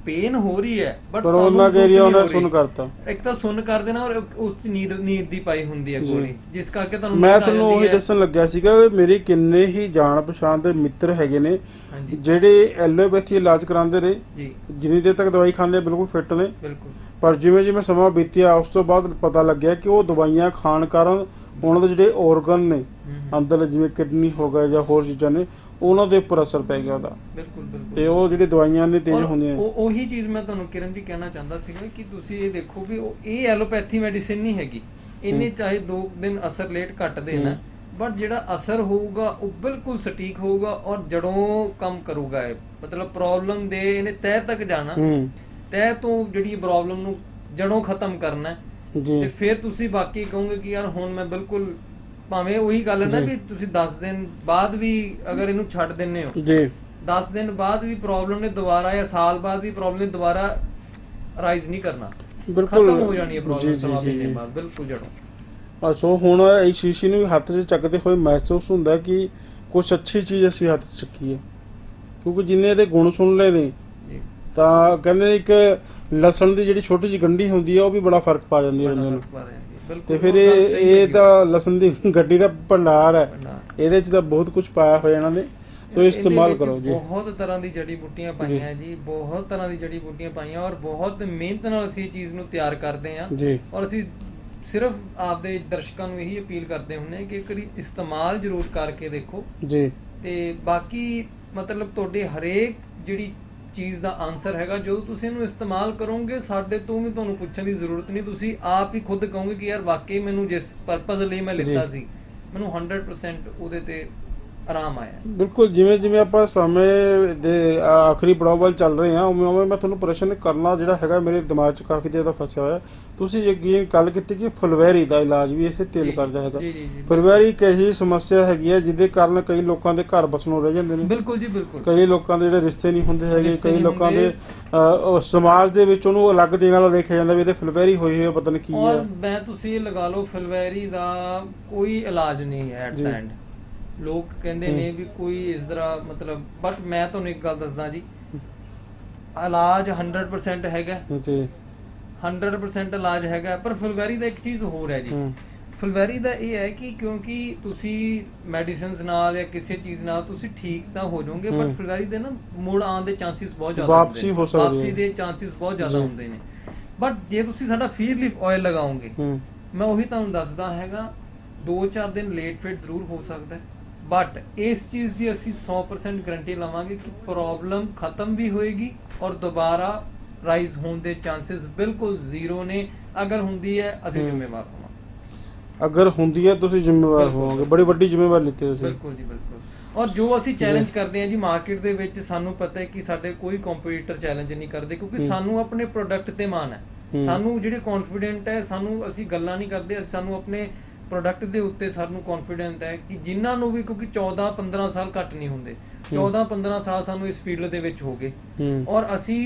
ਪੇਨ ਹੋ ਰਹੀ ਹੈ ਬਟ ਪਰ ਉਹਨਾਂ ਕੇ ਏਰੀਆ ਉਹਨੇ ਸੁਣ ਕਰਤਾ ਇੱਕ ਤਾਂ ਸੁੰਨ ਕਰ ਦੇਣਾ ਔਰ ਉਸ ਚ ਨੀਂਦ ਨੀਂਦ ਦੀ ਪਾਈ ਹੁੰਦੀ ਹੈ। ਗੋਲੀ ਜਿਸ ਕਰਕੇ ਤੁਹਾਨੂੰ ਮੈਂ ਤੁਹਾਨੂੰ ਉਹੀ ਹੈ। ਦੱਸਣ ਲੱਗਿਆ ਸੀਗਾ ਵੀ ਮੇਰੀ ਕਿੰਨੇ ਹੀ ਜਾਣ ਪਛਾਣ ਦੇ ਮਿੱਤਰ ਹੈਗੇ ਨੇ ਜਿਹੜੇ ਐਲੋਪੈਥੀ ਇਲਾਜ ਕਰਾਉਂਦੇ ਰਹੇ ਜੀ ਜਿੰਨੀ ਦੇਰ ਤੱਕ ਦਵਾਈ ਖਾਂਦੇ ਬਿਲਕੁਲ ਫਿੱਟ ਨੇ ਬਿਲਕੁਲ ਪਰ ਜਿਵੇਂ ਜਿਵੇਂ ਸਮਾਂ ਬੀਤਿਆ ਉਸ ਤੋਂ ਬਾਅਦ ਪਤਾ ਲੱਗਿਆ ਕਿ ਉਹ ਦਵਾਈਆਂ ਖਾਣ ਕਾਰਨ ਉਹਨਾਂ ਦੇ ਜਿਹੜੇ organ ਨੇ। ਅੰਦਰ ਜਿਵੇਂ ਕਿਡਨੀ ਹੋ ਗਿਆ ਜਾਂ ਹੋਰ ਚੀਜ਼ਾਂ ਨੇ ਉਹਨਾਂ ਦੇ ਉੱਪਰ ਅਸਰ ਪੈ ਗਿਆ ਉਹਦਾ। ਬਿਲਕੁਲ ਬਿਲਕੁਲ। ਤੇ ਉਹ ਜਿਹੜੀ ਦਵਾਈਆਂ ਨੇ ਤੇਜ਼ ਔਰ ਹੁੰਦੀਆਂ ਉਹ ਉਹੀ ਚੀਜ਼ ਮੈਂ ਤੁਹਾਨੂੰ ਕਿਰਨ ਜੀ ਕਹਿਣਾ ਚਾਹੁੰਦਾ ਸੀਗਾ ਕਿ ਤੁਸੀਂ ਇਹ ਦੇਖੋ ਵੀ ਉਹ ਇਹ ਐਲੋਪੈਥੀ ਮੈਡੀਸਿਨ ਨਹੀਂ ਹੈਗੀ। ਇਹਨੇ। ਚਾਹੇ 2 ਦਿਨ ਅਸਰ ਲੇਟ ਘੱਟ ਦੇਣਾ ਹੂੰ। ਬਟ ਜਿਹੜਾ ਅਸਰ ਹੋਊਗਾ ਉਹ ਬਿਲਕੁਲ ਸਟੀਕ ਹੋਊਗਾ ਔਰ ਜੜੋਂ ਕੰਮ ਕਰੂਗਾ ਇਹ। ਮਤਲਬ ਪ੍ਰੋਬਲਮ ਦੇ ਇਹਨੇ ਤਹਿ ਤੱਕ ਜਾਣਾ। ਹੂੰ। ਤਹਿ ਤੋਂ ਜਿਹੜੀ ਪ੍ਰੋਬਲਮ ਨੂੰ ਜੜੋਂ ਖਤਮ ਕਰਨਾ। ਹੈ। ਜੀ। ਤੇ ਫਿਰ ਤੁਸੀਂ ਬਾਕੀ ਕਹੋਗੇ ਕਿ ਯਾਰ ਹੁਣ ਮੈਂ ਬਿਲਕੁਲ ਭਾਵੇਂ ਉਹੀ ਗੱਲ ਨਾ। ਵੀ ਤੁਸੀਂ 10 ਦਿਨ ਬਾਅਦ ਵੀ ਅਗਰ ਇਹਨੂੰ ਛੱਡ ਦਿੰਨੇ ਹੋ। ਜੀ। 10 ਦਿਨ ਬਾਅਦ ਵੀ ਪ੍ਰੋਬਲਮ ਨੇ ਦੁਬਾਰਾ ਜਾਂ ਸਾਲ ਬਾਅਦ ਵੀ ਪ੍ਰੋਬਲਮ ਨੇ ਦੁਬਾਰਾ ਰਾਈਜ਼ ਨਹੀਂ ਕਰਨਾ। ਬਿਲਕੁਲ। ਖਤਮ ਹੋ ਜਾਣੀ ਹੈ ਪ੍ਰੋਬਲਮ ਸਵਾ ਮਹੀਨੇ। ਬਾਅਦ ਬਿਲਕੁਲ ਜੜੋਂ। ਸੋ ਹੁਣ ਇਸ ਸ਼ੀਸ਼ੀ ਨੂੰ ਹੱਥ 'ਚ ਚੱਕਦੇ ਹੋਏ ਮਹਿਸੂਸ ਹੁੰਦਾ ਕਿ ਕੁਝ ਅੱਛੀ ਚੀਜ਼ ਅਸੀਂ ਹੱਥ 'ਚ ਚੱਕੀ ਹੈ। ਕਿਉਂਕਿ ਜਿੰਨੇ ਇਹਦੇ ਗੁਣ ਸੁਣ ਲਏ ਨੇ ਤਾਂ ਕਹਿੰਦੇ ਇੱਕ ਲਸਣ ਦੀ ਜਿਹੜੀ ਛੋਟੀ ਜਿਹੀ ਗੰਢੀ ਹੁੰਦੀ ਹੈ ਉਹ ਵੀ ਬੜਾ ਫ਼ਰਕ ਪਾ ਜਾਂਦੀ ਹੈ ਬੰਦੇ ਨੂੰ। ਤੇ ਫਿਰ ਇਹ। ਤਾਂ ਲਸਣ ਦੀ ਗੱਡੀ ਦਾ ਭੰਡਾਰ ਹੈ। ਇਹਦੇ 'ਚ ਤਾਂ ਬਹੁਤ ਕੁਝ ਪਾਇਆ ਹੋਇਆ ਇਹਨਾਂ ਨੇ। ਸੋ ਇਸਤੇਮਾਲ ਕਰੋ ਜੀ। ਬਹੁਤ ਤਰ੍ਹਾਂ ਦੀ ਜੜੀ ਬੂਟੀਆਂ ਪਾਈਆਂ ਜੀ ਬਹੁਤ ਤਰ੍ਹਾਂ ਦੀ ਜੜੀ ਬੂਟੀਆਂ ਪਾਈਆਂ ਔਰ ਬਹੁਤ ਮਿਹਨਤ ਨਾਲ ਅਸੀਂ ਇਹ ਚੀਜ਼ ਨੂੰ ਤਿਆਰ ਕਰਦੇ ਜੀ। ਔਰ ਅਸੀਂ ਸਿਰਫ ਆਪਦੇ ਦਰਸ਼ਕਾਂ ਨੂੰ ਇਹੀ ਅਪੀਲ ਕਰਦੇ ਹੁੰਨੇ ਕਿ ਇੱਕ ਵਾਰੀ ਇਸਤੇਮਾਲ ਜ਼ਰੂਰ ਕਰਕੇ ਦੇਖੋ। ਜੀ। ਤੇ ਬਾਕੀ ਮਤਲਬ ਤੁਹਾਡੇ ਹਰੇਕ ਜਿਹੜੀ ਚੀਜ਼ ਦਾ ਆਨਸਰ ਹੈਗਾ ਜਦੋਂ ਤੁਸੀਂ ਇਹਨੂੰ ਇਸਤੇਮਾਲ ਕਰੋਗੇ ਸਾਡੇ ਤੋਂ ਵੀ ਤੁਹਾਨੂੰ ਪੁੱਛਣ ਦੀ ਜ਼ਰੂਰਤ ਨਹੀਂ ਤੁਸੀਂ ਆਪ ਹੀ ਖੁਦ ਕਹੋਗੇ ਕਿ ਯਾਰ ਵਾਕਈ ਮੈਨੂੰ ਜਿਸ ਪਰਪਸ ਲਈ ਮੈਂ ਲਿੱਤਾ। ਸੀ ਮੈਨੂੰ 100% ਉਹਦੇ ਤੇ ਆਰਾਮ ਆਇਆ। ਬਿਲਕੁਲ ਜਿਵੇਂ ਜਿਵੇਂ ਆਪਾਂ ਸਮੇਂ ਦੇ ਆਖਰੀ ਪੜਾਅ ਵੱਲ ਚੱਲ ਰਹੇ ਹਾਂ ਉਵੇਂ ਉਵੇਂ ਮੈਂ ਤੁਹਾਨੂੰ ਪ੍ਰਸ਼ਨ ਕਰਨਾ ਜਿਹੜਾ ਹੈਗਾ ਮੇਰੇ ਦਿਮਾਗ 'ਚ ਕਾਫੀ ਦੇਰ ਦਾ ਫਸਿਆ ਹੋਇਆ। ਤੁਸੀਂ ਯਕੀਨ ਗੱਲ ਕੀਤੀ ਕਿ ਫੁਲਵੈਰੀ ਦਾ ਇਲਾਜ ਵੀ ਇਹ ਤੇਲ ਕਰਦਾ ਹੈਗਾ। ਫੁਲਵੈਰੀ ਇੱਕ ਇਹੀ ਸਮੱਸਿਆ ਹੈਗੀ ਹੈ ਜਿਹਦੇ ਕਾਰਨ ਕਈ ਲੋਕਾਂ ਦੇ ਘਰ ਬਸਣੋਂ ਰਹਿ ਜਾਂਦੇ ਨੇ। ਬਿਲਕੁਲ ਜੀ ਬਿਲਕੁਲ। ਕਈ ਲੋਕਾਂ ਦੇ ਜਿਹੜੇ ਰਿਸ਼ਤੇ ਨਹੀਂ ਹੁੰਦੇ ਹੈਗੇ ਕਈ ਲੋਕਾਂ ਦੇ ਸਮਾਜ ਦੇ ਵਿੱਚ ਉਹਨੂੰ ਅਲੱਗ ਦੇ ਨਾਲ ਦੇਖਿਆ ਜਾਂਦਾ ਵੀ ਇਹਦੇ ਫੁਲਵੈਰੀ ਹੋਈ ਹੋਈ ਪਤਾ ਨਹੀਂ ਕੀ ਔਰ ਹੈ ਮੈਂ ਤੁਸੀਂ ਲਗਾ ਲਓ ਫਿਲਵੈਰੀ ਦਾ ਕੋਈ ਇਲਾਜ ਨਹੀਂ ਹੈ ਐਟ। ਐਂਡ ਲੋਕ ਕਹਿੰਦੇ। ਨੇ ਵੀ ਕੋਈ ਇਸ ਤਰ੍ਹਾਂ ਮਤਲਬ ਬਟ ਮੈਂ ਤੁਹਾਨੂੰ ਇੱਕ ਗੱਲ ਦੱਸਦਾ ਜੀ ਇਲਾਜ 100% ਹੈਗਾ ਜੀ 100% ਇਲਾਜ ਹੈਗਾ ਪਰ ਫੁਲਵੈਰੀ ਦਾ ਇੱਕ ਚੀਜ਼ ਹੋਰ ਹੈ ਜੀ ਫੁਲਵੈਰੀ ਦਾ ਇਹ ਹੈ ਕਿ ਕਿਉਂਕਿ ਤੁਸੀਂ ਮੈਡੀਸਿਨਸ ਨਾਲ ਜਾਂ ਕਿਸੇ ਚੀਜ਼ ਨਾਲ ਤੁਸੀਂ ਠੀਕ ਤਾਂ ਹੋ ਜਾਓਗੇ। ਬਟ ਫੁਲਵੈਰੀ ਦੇ ਨਾ ਮੁੜ ਆਉਣ ਦੇ ਚਾਂਸਸ ਬਹੁਤ ਜ਼ਿਆਦਾ ਵਾਪਸੀ ਹੁੰਦੇ। ਹੋ ਸਕਦੀ ਹੈ। ਵਾਪਸੀ ਦੇ ਚਾਂਸਸ ਬਹੁਤ ਜ਼ਿਆਦਾ। ਹੁੰਦੇ ਨੇ ਬਟ ਜੇ ਤੁਸੀਂ ਸਾਡਾ ਫੀਰ ਲੀਫ ਆਇਲ ਲਗਾਓਗੇ ਮੈਂ ਉਹੀ ਤੁਹਾਨੂੰ ਦੱਸਦਾ ਹੈਗਾ 2-4 ਦਿਨ ਲੇਟ ਫੇਟ ਜ਼ਰੂਰ ਹੋ ਸਕਦਾ ਹੈ ਬਟ ਇਸ ਚੀਜ਼ ਦੀ ਅਸੀਂ 100% ਗਾਰੰਟੀ ਲਵਾਂਗੇ ਕਿ ਪ੍ਰੋਬਲਮ ਖਤਮ ਵੀ ਹੋਏਗੀ ਔਰ ਦੁਬਾਰਾ ਰਾਈਜ਼ ਹੋਣ ਦੇ ਚਾਂਸਸ ਬਿਲਕੁਲ ਜ਼ੀਰੋ ਨੇ ਅਗਰ ਹੁੰਦੀ ਹੈ ਅਸੀਂ। ਜ਼ਿੰਮੇਵਾਰ ਹੋਵਾਂਗੇ ਅਗਰ ਹੁੰਦੀ ਹੈ ਤੁਸੀਂ ਜ਼ਿੰਮੇਵਾਰ। ਹੋਵੋਗੇ ਬੜੀ ਵੱਡੀ ਜ਼ਿੰਮੇਵਾਰੀ ਲਿੱਤੀ ਤੁਸੀਂ ਬਿਲਕੁਲ ਜੀ ਬਿਲਕੁਲ ਔਰ ਜੋ ਅਸੀਂ ਚੈਲੰਜ ਕਰਦੇ ਹਾਂ ਜੀ ਮਾਰਕੀਟ ਦੇ ਵਿੱਚ ਸਾਨੂੰ ਪਤਾ ਹੈ ਕਿ ਸਾਡੇ ਕੋਈ ਕੰਪੀਟੀਟਰ ਚੈਲੰਜ ਨਹੀਂ ਕਰਦੇ ਕਿਉਂਕਿ। ਸਾਨੂੰ ਆਪਣੇ ਪ੍ਰੋਡਕਟ ਤੇ ਮਾਣ ਹੈ। ਸਾਨੂੰ ਜਿਹੜੇ ਕੌਨਫੀਡੈਂਟ ਹੈ ਸਾਨੂੰ ਅਸੀਂ ਗੱਲਾਂ ਨਹੀਂ ਕਰਦੇ ਸਾਨੂੰ ਆਪਣੇ ਪ੍ਰੋਡਕਟ ਦੇ ਉੱਤੇ ਸਾਨੂੰ ਕੌਨਫੀਡੈਂਟ ਹੈ ਕਿ ਜਿਨ੍ਹਾਂ ਨੂੰ ਵੀ ਕਿਉਂਕਿ 14 15 ਸਾਲ ਘੱਟ ਨਹੀਂ ਹੁੰਦੇ। 14 15 ਸਾਲ ਸਾਨੂੰ ਇਸ ਫੀਲਡ ਦੇ ਵਿੱਚ ਹੋ ਗਏ। ਔਰ ਅਸੀਂ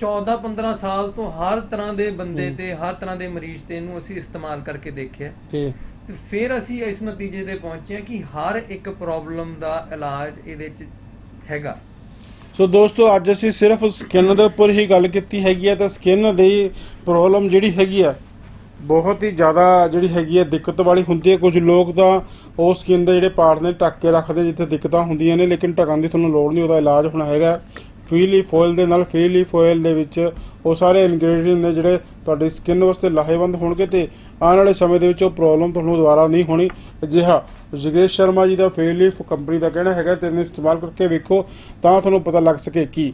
14 15 ਸਾਲ ਤੋਂ ਹਰ ਤਰ੍ਹਾਂ ਦੇ ਬੰਦੇ। ਤੇ ਹਰ ਤਰ੍ਹਾਂ ਦੇ ਮਰੀਜ਼ ਤੇ ਇਹਨੂੰ ਅਸੀਂ ਇਸਤੇਮਾਲ ਕਰਕੇ ਦੇਖਿਆ। ਜੀ। ਤੇ ਫਿਰ ਅਸੀਂ ਇਸ ਨਤੀਜੇ ਤੇ ਪਹੁੰਚੇ ਕਿ ਹਰ ਇੱਕ ਪ੍ਰੋਬਲਮ ਦਾ ਇਲਾਜ ਇਹਦੇ ਚ ਹੈਗਾ। ਸੋ ਦੋਸਤੋ ਅੱਜ ਅਸੀਂ ਸਿਰਫ ਸਕਿਨ ਦੇ ਉੱਪਰ ਹੀ ਗੱਲ ਕੀਤੀ ਹੈਗੀ ਹੈ ਤਾਂ ਸਕਿਨ ਦੀ ਪ੍ਰੋਬਲਮ ਜਿਹੜੀ ਹੈਗੀ ਆ ਬਹੁਤ ਹੀ ਜ਼ਿਆਦਾ ਜਿਹੜੀ ਹੈਗੀ ਹੈ ਦਿੱਕਤ ਵਾਲੀ ਹੁੰਦੀ ਹੈ। ਕੁਝ ਲੋਕ ਤਾਂ ਉਹ ਸਕਿਨ ਦੇ ਜਿਹੜੇ ਪਾਰਟ ਨੇ ਢੱਕ ਕੇ ਰੱਖਦੇ ਜਿੱਥੇ ਦਿੱਕਤਾਂ ਹੁੰਦੀਆਂ ਨੇ, ਲੇਕਿਨ ਢਕਣ ਦੀ ਤੁਹਾਨੂੰ ਲੋੜ ਨਹੀਂ, ਉਹਦਾ ਇਲਾਜ ਹੋਣਾ ਹੈਗਾ ਫ੍ਰੀਲੀ ਫੋਇਲ ਦੇ ਨਾਲ ਫ੍ਰੀਲੀ ਫੋਇਲ ਦੇ ਵਿੱਚ ਉਹ ਸਾਰੇ ਇਨਗਰੀਡੀਅੰਟ ਨੇ ਜਿਹੜੇ ਤੁਹਾਡੀ ਸਕਿਨ ਵਾਸਤੇ ਲਾਹੇਵੰਦ ਹੋਣਗੇ ਤੇ ਆਉਣ ਵਾਲੇ ਸਮੇਂ ਦੇ ਵਿੱਚ ਉਹ ਪ੍ਰੋਬਲਮ ਤੁਹਾਨੂੰ ਦੁਬਾਰਾ ਨਹੀਂ ਹੋਣੀ। ਅਜਿਹਾ ਜਗੇਸ਼ ਸ਼ਰਮਾ ਜੀ ਦਾ ਫੇਲੀਫ ਕੰਪਨੀ ਦਾ ਕਹਿਣਾ ਹੈਗਾ, ਤੇ ਇਹਨੂੰ ਇਸਤੇਮਾਲ ਕਰਕੇ ਵੇਖੋ ਤਾਂ ਤੁਹਾਨੂੰ ਪਤਾ ਲੱਗ ਸਕੇ ਕਿ।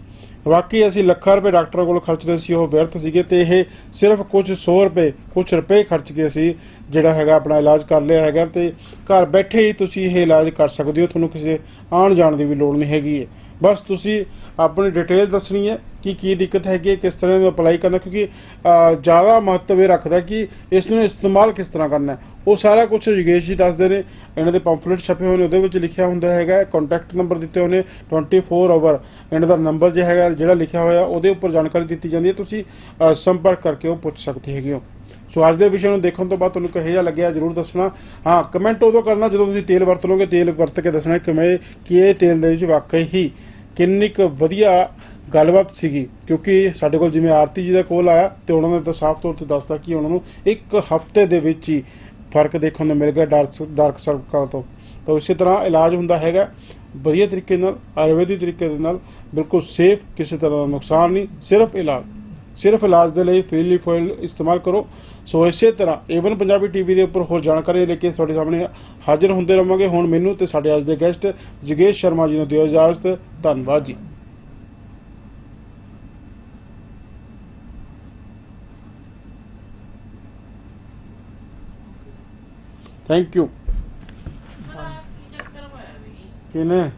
ਵਾਕਈ ਅਸੀਂ ਲੱਖਾਂ ਰੁਪਏ ਡਾਕਟਰਾਂ ਕੋਲ ਖਰਚਦੇ ਸੀ, ਉਹ ਵਿਅਰਥ ਸੀਗੇ ਤੇ ਇਹ ਸਿਰਫ ਕੁਝ 100 ਰੁਪਏ ਕੁਝ ਰੁਪਏ ਖਰਚ ਕੇ ਅਸੀਂ ਜਿਹੜਾ ਹੈਗਾ ਆਪਣਾ ਇਲਾਜ ਕਰ ਲਿਆ ਹੈਗਾ ਤੇ ਘਰ ਬੈਠੇ ਹੀ ਤੁਸੀਂ ਇਹ ਇਲਾਜ ਕਰ ਸਕਦੇ ਹੋ, ਤੁਹਾਨੂੰ ਕਿਸੇ ਆਉਣ ਜਾਣ ਦੀ ਵੀ ਲੋੜ ਨਹੀਂ ਹੈਗੀ ਹੈ। ਬਸ ਤੁਸੀਂ ਆਪਣੀ ਡਿਟੇਲ ਦੱਸਣੀ ਹੈ ਕਿ ਕੀ ਦਿੱਕਤ ਹੈਗੀ ਹੈ, ਕਿਸ ਤਰ੍ਹਾਂ ਇਹਨੂੰ ਅਪਲਾਈ ਕਰਨਾ, ਕਿਉਂਕਿ ਜ਼ਿਆਦਾ ਮਹੱਤਵ ਇਹ ਰੱਖਦਾ ਕਿ ਇਸ ਨੂੰ ਇਸਤੇਮਾਲ ਕਿਸ ਤਰ੍ਹਾਂ ਕਰਨਾ ਹੈ। ਉਹ ਸਾਰਾ ਕੁਝ ਯੋਗੇਸ਼ ਜੀ ਦੱਸਦੇ ਨੇ। ਇਹਨਾਂ ਦੇ ਪੰਫਲੇਟ ਛਪੇ ਹੋਏ ਨੇ, ਉਹਦੇ ਵਿੱਚ ਲਿਖਿਆ ਹੁੰਦਾ ਹੈਗਾ ਕੰਟੈਕਟ ਨੰਬਰ ਦਿੱਤੇ ਹੋਏ ਨੇ 24 ਆਵਰ ਇਹਨਾਂ ਦਾ ਨੰਬਰ ਜਿਹੜਾ ਹੈਗਾ, ਜਿਹੜਾ ਲਿਖਿਆ ਹੋਇਆ, ਉਹਦੇ ਉੱਪਰ ਜਾਣਕਾਰੀ ਦਿੱਤੀ ਜਾਂਦੀ ਹੈ। ਤੁਸੀਂ ਸੰਪਰਕ ਕਰਕੇ ਉਹ ਪੁੱਛ ਸਕਦੇ ਹੈਗੇ ਹੋ। ਸੋ ਅੱਜ ਦੇ ਵਿਸ਼ੇ ਨੂੰ ਦੇਖਣ ਤੋਂ ਬਾਅਦ ਤੁਹਾਨੂੰ ਕਿਹੋ ਜਿਹਾ ਲੱਗਿਆ, ਜਰੂਰ ਦੱਸਣਾ। ਹਾਂ ਕਮੈਂਟ ਉਦੋਂ ਕਰਨਾ ਜਦੋਂ ਤੁਸੀਂ ਤੇਲ ਵਰਤ ਲਓਗੇ। ਤੇਲ ਵਰਤ ਕੇ ਦੱਸਣਾ ਕਿਵੇਂ ਕਿ ਇਹ ਤੇਲ ਦੇ ਵਿੱਚ ਵਾਕਈ ਹੀ ਕਿੰਨੀ ਕੁ ਵਧੀਆ ਗੱਲਬਾਤ ਸੀਗੀ। ਕਿਉਂਕਿ ਸਾਡੇ ਕੋਲ ਜਿਵੇਂ ਆਰਤੀ ਜੀ ਦਾ ਕੋਲ ਆਇਆ, ਤੇ ਉਹਨਾਂ ਨੇ ਤਾਂ ਸਾਫ਼ ਤੌਰ ਤੇ ਦੱਸਤਾ ਕਿ ਉਹਨਾਂ ਨੂੰ ਇੱਕ ਹਫ਼ਤੇ ਦੇ ਵਿੱਚ ਹੀ ਫ਼ਰਕ ਦੇਖਣ ਨੂੰ ਮਿਲ ਗਿਆ ਡਾਰਕ ਡਾਰਕ ਸਰਕਲ ਤੋਂ। ਤਾਂ ਇਸੇ ਤਰ੍ਹਾਂ ਇਲਾਜ ਹੁੰਦਾ ਹੈਗਾ। ਵਧੀਆ ਤਰੀਕੇ ਨਾਲ, ਆਯੁਰਵੈਦਿਕ ਤਰੀਕੇ ਦੇ ਨਾਲ, ਬਿਲਕੁਲ ਸੇਫ ਕਿਸੇ ਤਰ੍ਹਾਂ ਦਾ ਨੁਕਸਾਨ ਨਹੀਂ, ਸਿਰਫ ਇਲਾਜ। ਸਿਰਫ ਇਲਾਜ ਦੇ ਲਈ ਫ੍ਰੀਲੀ ਫੋਇਲ ਇਸਤੇਮਾਲ ਕਰੋ। ਸੋ ਇਸੇ ਤਰ੍ਹਾਂ ਏਵਨ ਪੰਜਾਬੀ ਟੀਵੀ ਦੇ ਉੱਪਰ ਹੋਰ ਜਾਣਕਾਰੀ ਲੈ ਕੇ ਤੁਹਾਡੇ ਸਾਹਮਣੇ ਹਾਜ਼ਰ ਹੁੰਦੇ ਰਵਾਂਗੇ। ਹੁਣ ਮੈਨੂੰ ਤੇ ਸਾਡੇ ਅੱਜ ਦੇ ਗੈਸਟ ਜਗੇਸ਼ ਸ਼ਰਮਾ ਜੀ ਨੂੰ ਦਿਓ ਇਜਾਜ਼ਤ। ਧੰਨਵਾਦ ਜੀ। ਥੈਂਕ ਯੂ ਕਿਨੇ